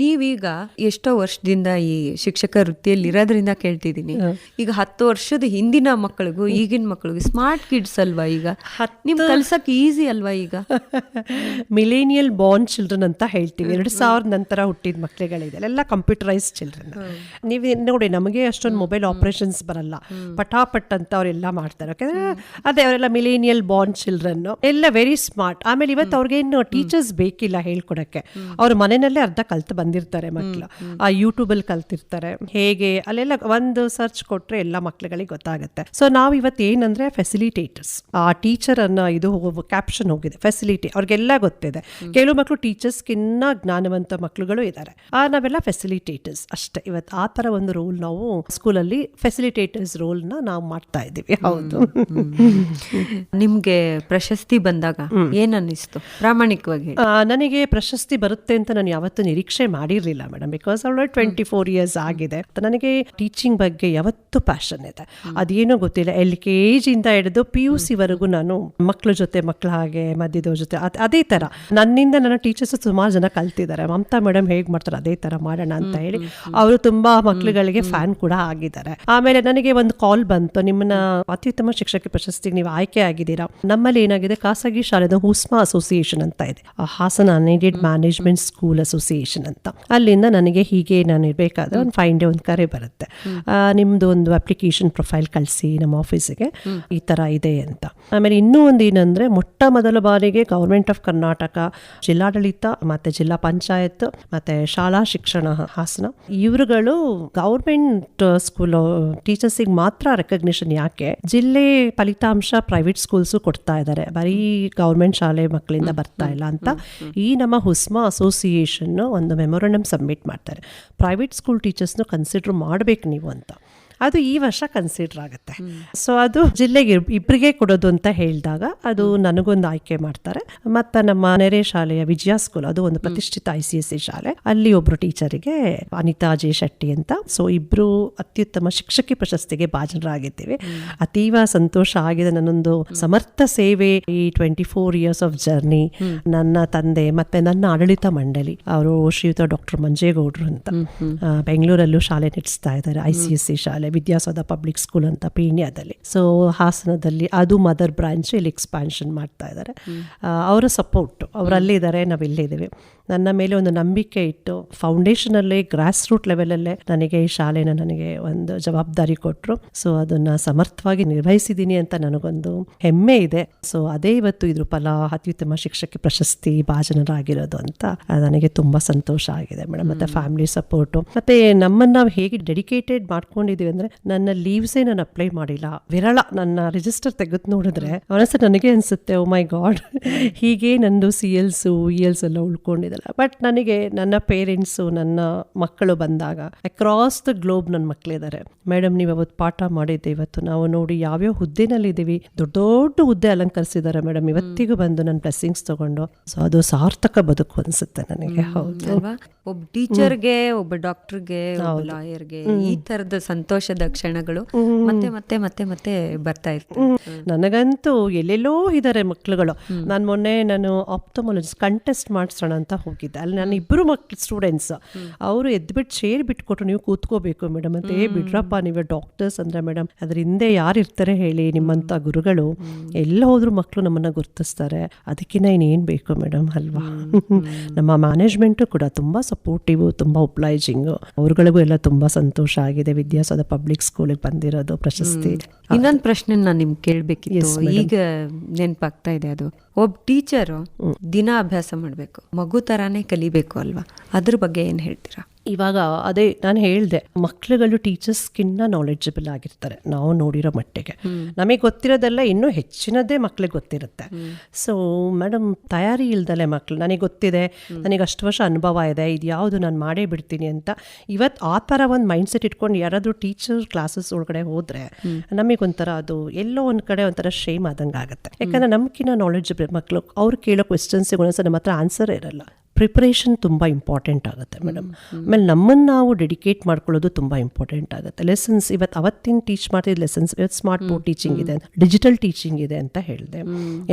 Speaker 2: ನೀವೀಗ ಎಷ್ಟೋ ವರ್ಷದಿಂದ ಈ ಶಿಕ್ಷಕ ವೃತ್ತಿಯಲ್ಲಿ ಇರೋದ್ರಿಂದ ಕೇಳ್ತಿದ್ದೀನಿ. ಈಗ ಹತ್ತು ವರ್ಷದ ಹಿಂದಿನ ಮಕ್ಕಳಿಗೂ ಈಗಿನ ಮಕ್ಕಳಿಗೂ ಸ್ಮಾರ್ಟ್ ಕಿಡ್ಸ್ ಅಲ್ವಾ ಈಗ? ನಿಮ್ ಕಲ್ಸಕ್ ಈಸಿ ಅಲ್ವಾ ಈಗ?
Speaker 3: ಮಿಲೇನಿಯಲ್ ಬಾರ್ನ್ ಚಿಲ್ಡ್ರನ್ ಅಂತ ಹೇಳ್ತೀವಿ. ಎರಡು ಸಾವಿರದ ನಂತರ ಹುಟ್ಟಿದ ಮಕ್ಕಳುಗಳಿದೆ ಎಲ್ಲ ಕಂಪ್ಯೂಟರೈಸ್ ಚಿಲ್ಡ್ರನ್ ನೀವು ನೋಡಿ ನಮಗೆ ಅಷ್ಟೊಂದು ಮೊಬೈಲ್ ಆಪರೇಷನ್ಸ್ ಬರಲ್ಲ. ಪಟಾಪಟ್ ಅಂತ ಅವರೆಲ್ಲ ಮಾಡ್ತಾರೆ ಯಾಕಂದ್ರೆ ಅದೇ ಅವರೆಲ್ಲ ಮಿಲೇನಿಯಲ್ ಬಾರ್ನ್ ಚಿಲ್ಡ್ರನ್ ಎಲ್ಲ ವೆರಿ ಸ್ಮಾರ್ಟ್ ಆಮೇಲೆ ಇವತ್ತು ಅವ್ರಿಗೇನು ಟೀಚರ್ಸ್ ಬೇಕಿಲ್ಲ ಹೇಳ್ಕೊಡಕ್ಕೆ. ಅವ್ರ ಮನೆಯಲ್ಲೇ ಅರ್ಧ ಕಲ್ತು ಬಂದಿರ್ತಾರೆ ಮಕ್ಕಳು ಆ ಯೂಟ್ಯೂಬಲ್ಲಿ ಕಲ್ತಿರ್ತಾರೆ. ಹೇಗೆ? ಅಲ್ಲೆಲ್ಲ ಒಂದು ಸರ್ಚ್ ಕೊಟ್ಟರೆ ಎಲ್ಲ ಮಕ್ಳುಗಳಿಗೆ ಗೊತ್ತಾಗುತ್ತೆ. ಸೊ ನಾವು ಇವತ್ತು ಏನಂದ್ರೆ ಫೆಸಿಲಿಟೇಟರ್ಸ್ ಆ ಟೀಚರ್ ಅನ್ನ ಇದು ಕ್ಯಾಪ್ಷನ್ ಹೋಗಿದೆ. ಫೆಸಿಲಿಟಿ ಅವ್ರಿಗೆಲ್ಲ ಗೊತ್ತಿದೆ. ಕೆಲವು ಮಕ್ಕಳು ಟೀಚರ್ಸ್ಗಿನ್ನ ಜ್ಞಾನವಂತ ಮಕ್ಕಳುಗಳು ಇದ್ದಾರೆ ಆ ನಾವೆಲ್ಲ ಫೆಸಿಲಿಟೇಟರ್ಸ್ ಅಷ್ಟೇ. ಇವತ್ತು ಆ ತರ ಒಂದು ರೋಲ್ ನಾವು ಸ್ಕೂಲಲ್ಲಿ ಫೆಸಿಲಿಟೇಟರ್ಸ್ ರೋಲ್ನ ನಾವು ಮಾಡ್ತಾ ಇದ್ದೀವಿ. ಹೌದು.
Speaker 2: ನಿಮ್ಗೆ ಪ್ರಶಸ್ತಿ ಬಂದಾಗ ಏನ್ ಅನ್ನಿಸ್ತು. ಪ್ರಾಮಾಣಿಕವಾಗಿ
Speaker 3: ನನಗೆ ಪ್ರಶಸ್ತಿ ಬರುತ್ತೆ ಅಂತ ನಾನು ಯಾವತ್ತೂ ನಿರೀಕ್ಷೆ ಮಾಡಿರಲಿಲ್ಲ ಮೇಡಮ್ ಬಿಕಾಸ್ ಅವಳು ಟ್ವೆಂಟಿ ಫೋರ್ ಇಯರ್ಸ್ ಆಗಿದೆ. ನನಗೆ ಟೀಚಿಂಗ್ ಬಗ್ಗೆ ಯಾವತ್ತೂ ಪ್ಯಾಷನ್ ಇದೆ. ಅದೇನೋ ಗೊತ್ತಿಲ್ಲ. ಎಲ್ ಕೆ ಜಿಯಿಂದ ಹಿಡಿದು ಪಿ ಯು ಸಿವರೆಗೂ ನಾನು ಮಕ್ಕಳ ಜೊತೆ ಮಕ್ಕಳ ಹಾಗೆ ಮಧ್ಯದವ್ರ ಜೊತೆ ಅದ್- ಅದೇ ಥರ ನನ್ನಿಂದ ನನ್ನ ಟೀಚರ್ಸ್ ಸುಮಾರು ಜನ ಕಲ್ತಿದ್ದಾರೆ. ಮಮತಾ ಮೇಡಮ್ ಹೇಗೆ ಮಾಡ್ತಾರೆ ಅದೇ ಥರ ಮಾಡೋಣ ಅಂತ ಹೇಳಿ. ಅವರು ತುಂಬಾ ಮಕ್ಕಳುಗಳಿಗೆ ಫ್ಯಾನ್ ಕೂಡ ಆಗಿದ್ದಾರೆ. ಆಮೇಲೆ ನನಗೆ ಒಂದು ಕಾಲ್ ಬಂತು. ನಿಮ್ಮನ್ನ ಅತ್ಯುತ್ತಮ ಶಿಕ್ಷಕ ಪ್ರಶಸ್ತಿಗೆ ನೀವು ಆಯ್ಕೆ ಆಗಿದ್ದೀರಾ? ನಮ್ಮಲ್ಲಿ ಏನಾಗಿದೆ? ಖಾಸಗಿ ಶಾಲೆದ ಹುಸ್ಮಾ ಅಸೋಸಿಯೇಷನ್ ಅಂತ ಇದೆ. ಆ Hassan unaided management school association ಅಂತ. ಅಲ್ಲಿಂದ ನನಗೆ ಹೀಗೆ ನಾನು ಇರಬೇಕಾದ್ರೆ ಒಂದು ಫೈವ್ ಡೇ ಒಂದು ಕರೆ ಬರುತ್ತೆ. ನಿಮ್ಮದು ನಿಮ್ದು ಒಂದು ಅಪ್ಲಿಕೇಶನ್ ಪ್ರೊಫೈಲ್ ಕಳಿಸಿ ನಮ್ಮ ಆಫೀಸಿಗೆ ಈ ತರ ಇದೆ ಅಂತ. ಆಮೇಲೆ ಇನ್ನೂ ಒಂದು ಏನಂದ್ರೆ ಮೊಟ್ಟ ಮೊದಲ ಬಾರಿಗೆ ಗೌರ್ಮೆಂಟ್ ಆಫ್ ಕರ್ನಾಟಕ ಜಿಲ್ಲಾಡಳಿತ ಮತ್ತೆ ಜಿಲ್ಲಾ ಪಂಚಾಯತ್ ಮತ್ತೆ ಶಾಲಾ ಶಿಕ್ಷಣ ಹಾಸನ ಇವರುಗಳು ಗೌರ್ಮೆಂಟ್ ಸ್ಕೂಲ್ ಟೀಚರ್ಸಿಗೆ ಮಾತ್ರ ರೆಕಗ್ನಿಷನ್ ಯಾಕೆ? ಜಿಲ್ಲೆ ಫಲಿತಾಂಶ ಪ್ರೈವೇಟ್ ಸ್ಕೂಲ್ಸು ಕೊಡ್ತಾ ಇದ್ದಾರೆ ಬರೀ ಗೌರ್ಮೆಂಟ್ ಶಾಲೆ ಮಕ್ಕಳಿಂದ ಬರ್ತಾ ಇಲ್ಲ ಅಂತ ಈ ನಮ್ಮ ಹುಸ್ಮಾ ಅಸೋಸಿಯೇಷನ್ ಒಂದು ಮೆಮೊರಂಡಮ್ ಸಬ್ಮಿಟ್ ಮಾಡ್ತಾರೆ. ಪ್ರೈವೇಟ್ ಸ್ಕೂಲ್ ಟೀಚರ್ಸ್ನು ಕನ್ಸಿಡರ್ ಮಾಡ್ಬೇಕು ನೀವು ಅಂತ. ಅದು ಈ ವರ್ಷ ಕನ್ಸಿಡರ್ ಆಗುತ್ತೆ. ಸೊ ಅದು ಜಿಲ್ಲೆಗೆ ಇಬ್ಬರಿಗೆ ಕೊಡೋದು ಅಂತ ಹೇಳಿದಾಗ ಅದು ನನಗೊಂದು ಆಯ್ಕೆ ಮಾಡ್ತಾರೆ. ಮತ್ತೆ ನಮ್ಮ ನೆರೆ ಶಾಲೆಯ ವಿಜಯ ಸ್ಕೂಲ್ ಅದು ಒಂದು ಪ್ರತಿಷ್ಠಿತ ಐ ಸಿ ಎಸ್ ಸಿ ಶಾಲೆ. ಅಲ್ಲಿ ಒಬ್ರು ಟೀಚರಿಗೆ ಅನಿತಾ ಜೆ ಶೆಟ್ಟಿ ಅಂತ. ಸೊ ಇಬ್ರು ಅತ್ಯುತ್ತಮ ಶಿಕ್ಷಕಿ ಪ್ರಶಸ್ತಿಗೆ ಭಾಜನರಾಗಿದ್ದೀವಿ. ಅತೀವ ಸಂತೋಷ ಆಗಿದೆ ನನ್ನೊಂದು ಸಮರ್ಥ ಸೇವೆ ಈ twenty four years of journey ನನ್ನ ತಂದೆ ಮತ್ತೆ ನನ್ನ ಆಡಳಿತ ಮಂಡಳಿ ಅವರು ಶ್ರೀಯುತ ಡಾಕ್ಟರ್ ಮಂಜೇಗೌಡರು ಅಂತ. ಬೆಂಗಳೂರಲ್ಲೂ ಶಾಲೆ ನಡೆಸ್ತಾ ಇದ್ದಾರೆ ಐ ಸಿ ಎಸ್ ಸಿ ಶಾಲೆ. ವಿದ್ಯಾಸೌಧ ಪಬ್ಲಿಕ್ ಸ್ಕೂಲ್ ಅಂತ ಪೀಣ್ಯದಲ್ಲಿ. ಸೊ ಹಾಸನದಲ್ಲಿ ಅದು ಮದರ್ ಬ್ರಾಂಚ್ ಇಲ್ಲಿ ಎಕ್ಸ್ಪಾನ್ಷನ್ ಮಾಡ್ತಾ ಇದ್ದಾರೆ ಅವರ ಸಪೋರ್ಟ್ ಅವರಲ್ಲೇ ಇದ್ದಾರೆ ನಾವು ಇಲ್ಲೇ ಇದ್ದೀವಿ ನನ್ನ ಮೇಲೆ ಒಂದು ನಂಬಿಕೆ ಇಟ್ಟು ಫೌಂಡೇಶನಲ್ಲೇ ಗ್ರಾಸ್ ರೂಟ್ ಲೆವೆಲಲ್ಲೇ ನನಗೆ ಈ ಶಾಲೆನ ನನಗೆ ಒಂದು ಜವಾಬ್ದಾರಿ ಕೊಟ್ಟರು ಸೊ ಅದನ್ನ ಸಮರ್ಥವಾಗಿ ನಿರ್ವಹಿಸಿದ್ದೀನಿ ಅಂತ ನನಗೊಂದು ಹೆಮ್ಮೆ ಇದೆ. ಸೊ ಅದೇ ಇವತ್ತು ಇದ್ರ ಫಲ ಅತ್ಯುತ್ತಮ ಶಿಕ್ಷಕಿ ಪ್ರಶಸ್ತಿ ಭಾಜನರಾಗಿರೋದು ಅಂತ ನನಗೆ ತುಂಬಾ ಸಂತೋಷ ಆಗಿದೆ ಮೇಡಮ್ ಮತ್ತೆ ಫ್ಯಾಮಿಲಿ ಸಪೋರ್ಟು ಮತ್ತೆ ನಮ್ಮನ್ನ ನಾವು ಹೇಗೆ ಡೆಡಿಕೇಟೆಡ್ ಮಾಡ್ಕೊಂಡಿದ್ದೀವಿ ಅಂದ್ರೆ ನನ್ನ ಲೀವ್ಸೇ ನಾನು ಅಪ್ಲೈ ಮಾಡಿಲ್ಲ. ವಿರಳ ನನ್ನ ರಿಜಿಸ್ಟರ್ ತೆಗೆದು ನೋಡಿದ್ರೆ ಅವನಸ ನನಗೆ ಅನ್ಸುತ್ತೆ ಓ ಮೈ ಗಾಡ್ ಹೀಗೆ ನಂದು ಸಿ ಎಲ್ಸು ಇ ಎಲ್ಸ್ ಎಲ್ಲ ಉಳ್ಕೊಂಡಿದೆ. ಬಟ್ ನನಗೆ ನನ್ನ ಪೇರೆಂಟ್ಸು ನನ್ನ ಮಕ್ಕಳು ಬಂದಾಗ ಅಕ್ರಾಸ್ ದ ಗ್ಲೋಬ್ ನನ್ನ ಮಕ್ಕಳಿದ್ದಾರೆ ಮೇಡಮ್ ನೀವು ಅವತ್ತು ಪಾಠ ಮಾಡಿದ್ದೆ ಇವತ್ತು. ನಾವು ನೋಡಿ ಯಾವ್ಯಾವ ಹುದ್ದೆನಲ್ಲಿ ಇದ್ದೀವಿ ದೊಡ್ಡ ದೊಡ್ಡ ಹುದ್ದೆ ಅಲಂಕರಿಸಿದ್ದಾರೆ ಮೇಡಮ್ ಇವತ್ತಿಗೂ ಬಂದು ನನ್ನ ಬ್ಲೆಸ್ಸಿಂಗ್ಸ್ ತಗೊಂಡು. ಸೊ ಅದು ಸಾರ್ಥಕ ಬದುಕು ಅನ್ಸುತ್ತೆ ನನಗೆ. ಹೌದು.
Speaker 2: ಒಬ್ಬ ಟೀಚರ್ಗೆ ಒಬ್ಬ ಡಾಕ್ಟರ್ಗೆ ಒಬ್ಬ ಲಾಯರ್ಗೆ ಈ ತರದ ಸಂತೋಷದ ಕ್ಷಣಗಳು ಮತ್ತೆ ಮತ್ತೆ ಮತ್ತೆ ಮತ್ತೆ ಬರ್ತಾ ಇತ್ತು
Speaker 3: ನನಗಂತೂ ಎಲ್ಲೆಲ್ಲೋ ಇದ್ದಾರೆ ಮಕ್ಕಳುಗಳು ನಾನು ಮೊನ್ನೆ ನಾನು ಆಪ್ತಮಾಲಜಿಸ್ಟ್ ಕಂಟೆಸ್ಟ್ ಮಾಡಿಸೋಣ ಅಂತ ಹೋಗಿದ್ದೆ. ಅಲ್ಲಿ ನಾನು ಇಬ್ಬರು ಮಕ್ಳು ಸ್ಟೂಡೆಂಟ್ಸ್ ಅವರು ಎದ್ಬಿಟ್ಟು ಚೇರ್ ಬಿಟ್ಕೊಟ್ಟು ನೀವು ಕೂತ್ಕೋಬೇಕು ಮೇಡಮ್ ಅಂತ. ಏ ಬಿಡ್ರಪ್ಪ ನೀವೇ ಡಾಕ್ಟರ್ಸ್ ಅಂದ್ರೆ ಮೇಡಮ್ ಅದ್ರ ಹಿಂದೆ ಯಾರು ಇರ್ತಾರೆ ಹೇಳಿ ನಿಮ್ಮಂತ ಗುರುಗಳು. ಎಲ್ಲ ಹೋದ್ರು ಮಕ್ಕಳು ನಮ್ಮನ್ನ ಗುರ್ತಿಸ್ತಾರೆ. ಅದಕ್ಕಿಂತ ಇನ್ನೇನು ಬೇಕು ಮೇಡಮ್ ಅಲ್ವಾ? ನಮ್ಮ ಮ್ಯಾನೇಜ್ಮೆಂಟು ಕೂಡ ತುಂಬಾ ಸಪೋರ್ಟಿವ್ ತುಂಬಾ ಒಬ್ಲೈಜಿಂಗ್ ಅವ್ರಗಳಿಗೂ ಎಲ್ಲ ತುಂಬಾ ಸಂತೋಷ ಆಗಿದೆ. ವಿದ್ಯಾಸೌಧ ಪಬ್ಲಿಕ್ ಸ್ಕೂಲಿಗೆ ಬಂದಿರೋದು ಪ್ರಶಸ್ತಿ.
Speaker 2: ಇನ್ನೊಂದು ಪ್ರಶ್ನೆ ನಾನು ನಿಮ್ಗೆ ಕೇಳಬೇಕಿತ್ತು. ಈಗ ನೆನಪಾಗ್ತಾ ಇದೆ ಅದು. ಒಬ್ಬ ಟೀಚರು ದಿನ ಅಭ್ಯಾಸ ಮಾಡಬೇಕು. ಮಗು ತರಾನೇ ಕಲಿಬೇಕು ಅಲ್ವಾ? ಅದ್ರ ಬಗ್ಗೆ ಏನು ಹೇಳ್ತೀರಾ?
Speaker 3: ಇವಾಗ ಅದೇ ನಾನು ಹೇಳಿದೆ ಮಕ್ಳುಗಳು ಟೀಚರ್ಸ್ಗಿನ್ನ ನಾಲೆಡ್ಜಬಲ್ ಆಗಿರ್ತಾರೆ ನಾವು ನೋಡಿರೋ ಮಟ್ಟಿಗೆ. ನಮಗೆ ಗೊತ್ತಿರೋದೆಲ್ಲ ಇನ್ನೂ ಹೆಚ್ಚಿನದೇ ಮಕ್ಳಿಗೆ ಗೊತ್ತಿರುತ್ತೆ. ಸೊ ಮೇಡಮ್ ತಯಾರಿ ಇಲ್ದಲೆ ಮಕ್ಳು ನನಗೆ ಗೊತ್ತಿದೆ ನನಗೆ ಅಷ್ಟು ವರ್ಷ ಅನುಭವ ಇದೆ ಇದು ಯಾವುದು ನಾನು ಮಾಡೇ ಬಿಡ್ತೀನಿ ಅಂತ ಇವತ್ತು ಆ ಥರ ಒಂದು ಮೈಂಡ್ ಸೆಟ್ ಇಟ್ಕೊಂಡು ಯಾರಾದರೂ ಟೀಚರ್ ಕ್ಲಾಸಸ್ ಒಳಗಡೆ ಹೋದರೆ ನಮಗೊಂಥರ ಅದು ಎಲ್ಲೋ ಒಂದು ಕಡೆ ಒಂಥರ ಶೇಮ್ ಆದಂಗೆ ಆಗುತ್ತೆ. ಯಾಕಂದರೆ ನಮ್ಗಿನ್ನ ನಾಲೆಡ್ಜಬಲ್ ಮಕ್ಕಳು ಅವ್ರು ಕೇಳೋ ಕ್ವೆಶನ್ಸಿಗೆ ಒಂದೊಂದ್ಸಲ ನಮ್ಮ ಹತ್ರ ಆನ್ಸರ್ ಇರಲ್ಲ. ಪ್ರಿಪ್ರೇಷನ್ ತುಂಬ ಇಂಪಾರ್ಟೆಂಟ್ ಆಗುತ್ತೆ ಮೇಡಮ್ ಆಮೇಲೆ ನಮ್ಮನ್ನು ನಾವು ಡೆಡಿಕೇಟ್ ಮಾಡ್ಕೊಳ್ಳೋದು ತುಂಬ ಇಂಪಾರ್ಟೆಂಟ್ ಆಗುತ್ತೆ. ಲೆಸನ್ಸ್ ಇವತ್ತು ಅವತ್ತಿನ ಟೀಚ್ ಮಾಡ್ತಿದ್ದ ಲೆಸನ್ಸ್ ಇವತ್ತು ಸ್ಮಾರ್ಟ್ ಬೋರ್ಡ್ ಟೀಚಿಂಗ್ ಇದೆ ಡಿಜಿಟಲ್ ಟೀಚಿಂಗ್ ಇದೆ ಅಂತ ಹೇಳಿದೆ.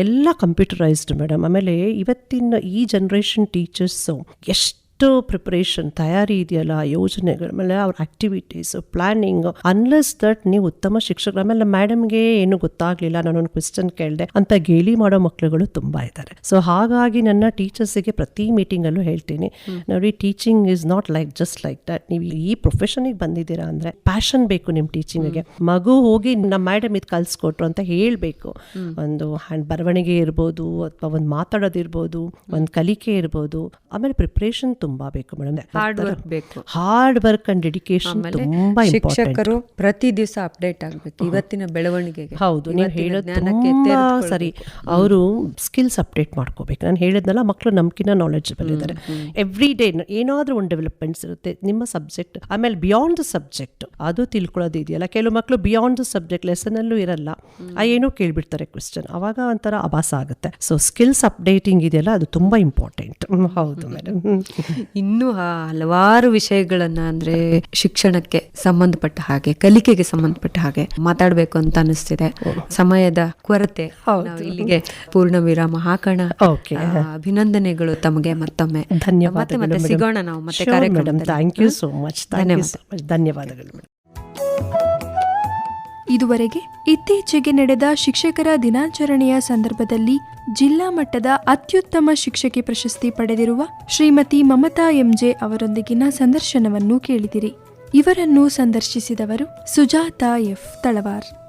Speaker 3: ಎಲ್ಲ ಕಂಪ್ಯೂಟರೈಸ್ಡ್ ಮೇಡಮ್ ಆಮೇಲೆ ಇವತ್ತಿನ ಈ ಜನ್ರೇಷನ್ ಟೀಚರ್ಸು ಎಷ್ಟು ಪ್ರಿಪ್ರೇಷನ್ ತಯಾರಿ ಇದೆಯಲ್ಲ ಯೋಜನೆಗಳ ಮೇಲೆ ಅವ್ರ ಆಕ್ಟಿವಿಟೀಸ್ ಪ್ಲಾನಿಂಗ್ ಅನ್ಲೆಸ್ ದಟ್ ನೀವು ಉತ್ತಮ ಶಿಕ್ಷಕರ ಆಮೇಲೆ ಮೇಡಮ್ಗೆ ಏನು ಗೊತ್ತಾಗ್ಲಿಲ್ಲ ನಾನೊಂದು ಕ್ವೆಶ್ಚನ್ ಕೇಳಿದೆ ಅಂತ ಗೇಲಿ ಮಾಡೋ ಮಕ್ಕಳುಗಳು ತುಂಬಾ ಇದ್ದಾರೆ. ಸೊ ಹಾಗಾಗಿ ನನ್ನ ಟೀಚರ್ಸಿಗೆ ಪ್ರತಿ ಮೀಟಿಂಗಲ್ಲೂ ಹೇಳ್ತೀನಿ ನೋಡಿ teaching is not like just like that ನೀವು ಈ ಪ್ರೊಫೆಷನಿಗೆ ಬಂದಿದ್ದೀರಾ ಅಂದ್ರೆ ಪ್ಯಾಷನ್ ಬೇಕು ನಿಮ್ಮ ಟೀಚಿಂಗ್ಗೆ ಮಗು ಹೋಗಿ ನಮ್ಮ ಮೇಡಮ್ ಇದು ಕಲ್ಸ್ಕೊಟ್ರು ಅಂತ ಹೇಳಬೇಕು. ಒಂದು ಹ್ಯಾಂಡ್ ಬರವಣಿಗೆ ಇರ್ಬೋದು ಅಥವಾ ಒಂದು ಮಾತಾಡೋದಿರ್ಬೋದು ಒಂದು ಕಲಿಕೆ ಇರ್ಬೋದು ಆಮೇಲೆ ಪ್ರಿಪ್ರೇಷನ್ ತುಂಬಾ ಬೇಕು ಮೇಡಮ್.
Speaker 2: ಹಾರ್ಡ್ ವರ್ಕ್ ಬೇಕು.
Speaker 3: ಹಾರ್ಡ್ ವರ್ಕ್ ಅಂಡ್ ಡೆಡಿಕೇಶನ್ ತುಂಬಾ
Speaker 2: ಶಿಕ್ಷಕರು ಪ್ರತಿ ದಿವಸ ಅಪ್ಡೇಟ್ ಆಗ್ಬೇಕು. ಇವತ್ತಿನ ಬೆಳವಣಿಗೆಗೆ.
Speaker 3: ಹೌದು ನೀವು ಹೇಳೋದು ತುಂಬಾ. ಸರಿ. ಅವರು ಸ್ಕಿಲ್ಸ್ ಅಪ್ಡೇಟ್ ಮಾಡ್ಕೋಬೇಕು. ನಾನು ಹೇಳಿದ್ನಲ್ಲ ಮಕ್ಕಳು ನಮ್ಕಿನ್ನ ನಾಲೆಜಬಲ್ ಇದ್ದಾರೆ ಎವ್ರಿ ಡೇ ಏನಾದರೂ ಒಂದು ಡೆವಲಪ್ಮೆಂಟ್ಸ್ ಇರುತ್ತೆ. ನಿಮ್ಮ ಸಬ್ಜೆಕ್ಟ್ ಆಮೇಲೆ ಬಿಯಾಂಡ್ ದ ಸಬ್ಜೆಕ್ಟ್ ಅದು ತಿಳ್ಕೊಳ್ಳೋದು ಇದೆಯಲ್ಲ. ಕೆಲವು ಮಕ್ಕಳು ಬಿಯಾಂಡ್ ದ ಸಬ್ಜೆಕ್ಟ್ ಲೆಸನಲ್ಲೂ ಇರಲ್ಲ. ಆ ಏನೋ ಕೇಳ್ಬಿಡ್ತಾರೆ ಕ್ವೆಶ್ಚನ್ ಅವಾಗ ಒಂಥರ ಅಭಾಸ ಆಗುತ್ತೆ. ಸೊ ಸ್ಕಿಲ್ಸ್ ಅಪ್ಡೇಟಿಂಗ್ ಇದೆಯಲ್ಲ ಅದು ತುಂಬಾ ಇಂಪಾರ್ಟೆಂಟ್ ಹೌದು ಮೇಡಮ್
Speaker 2: ಇನ್ನೂ ಹಲವಾರು ವಿಷಯಗಳನ್ನ ಅಂದ್ರೆ ಶಿಕ್ಷಣಕ್ಕೆ ಸಂಬಂಧಪಟ್ಟ ಹಾಗೆ ಕಲಿಕೆಗೆ ಸಂಬಂಧಪಟ್ಟ ಹಾಗೆ ಮಾತಾಡ್ಬೇಕು ಅಂತ ಅನಿಸ್ತಿದೆ. ಸಮಯದ ಕೊರತೆ ಇಲ್ಲಿಗೆ ಪೂರ್ಣ ವಿರಾಮ ಹಾಕೋಣ. ಅಭಿನಂದನೆಗಳು ತಮಗೆ ಮತ್ತೊಮ್ಮೆ.
Speaker 3: ಧನ್ಯವಾದ
Speaker 2: ಮತ್ತೆ ಸಿಗೋಣ ನಾವು ಮತ್ತೆ ಕಾರ್ಯಕ್ರಮ
Speaker 3: ಥ್ಯಾಂಕ್ ಯು ಸೋ ಮಚ್ ಧನ್ಯವಾದಗಳು
Speaker 1: ಇದುವರೆಗೆ ಇತ್ತೀಚೆಗೆ ನಡೆದ ಶಿಕ್ಷಕರ ದಿನಾಚರಣೆಯ ಸಂದರ್ಭದಲ್ಲಿ ಜಿಲ್ಲಾ ಮಟ್ಟದ ಅತ್ಯುತ್ತಮ ಶಿಕ್ಷಕಿ ಪ್ರಶಸ್ತಿ ಪಡೆದಿರುವ ಶ್ರೀಮತಿ ಮಮತಾ ಎಂಜೆ ಅವರೊಂದಿಗಿನ ಸಂದರ್ಶನವನ್ನು ಕೇಳಿದಿರಿ. ಇವರನ್ನು ಸಂದರ್ಶಿಸಿದವರು ಸುಜಾತಾ ಎಫ್. ತಳವಾರ್.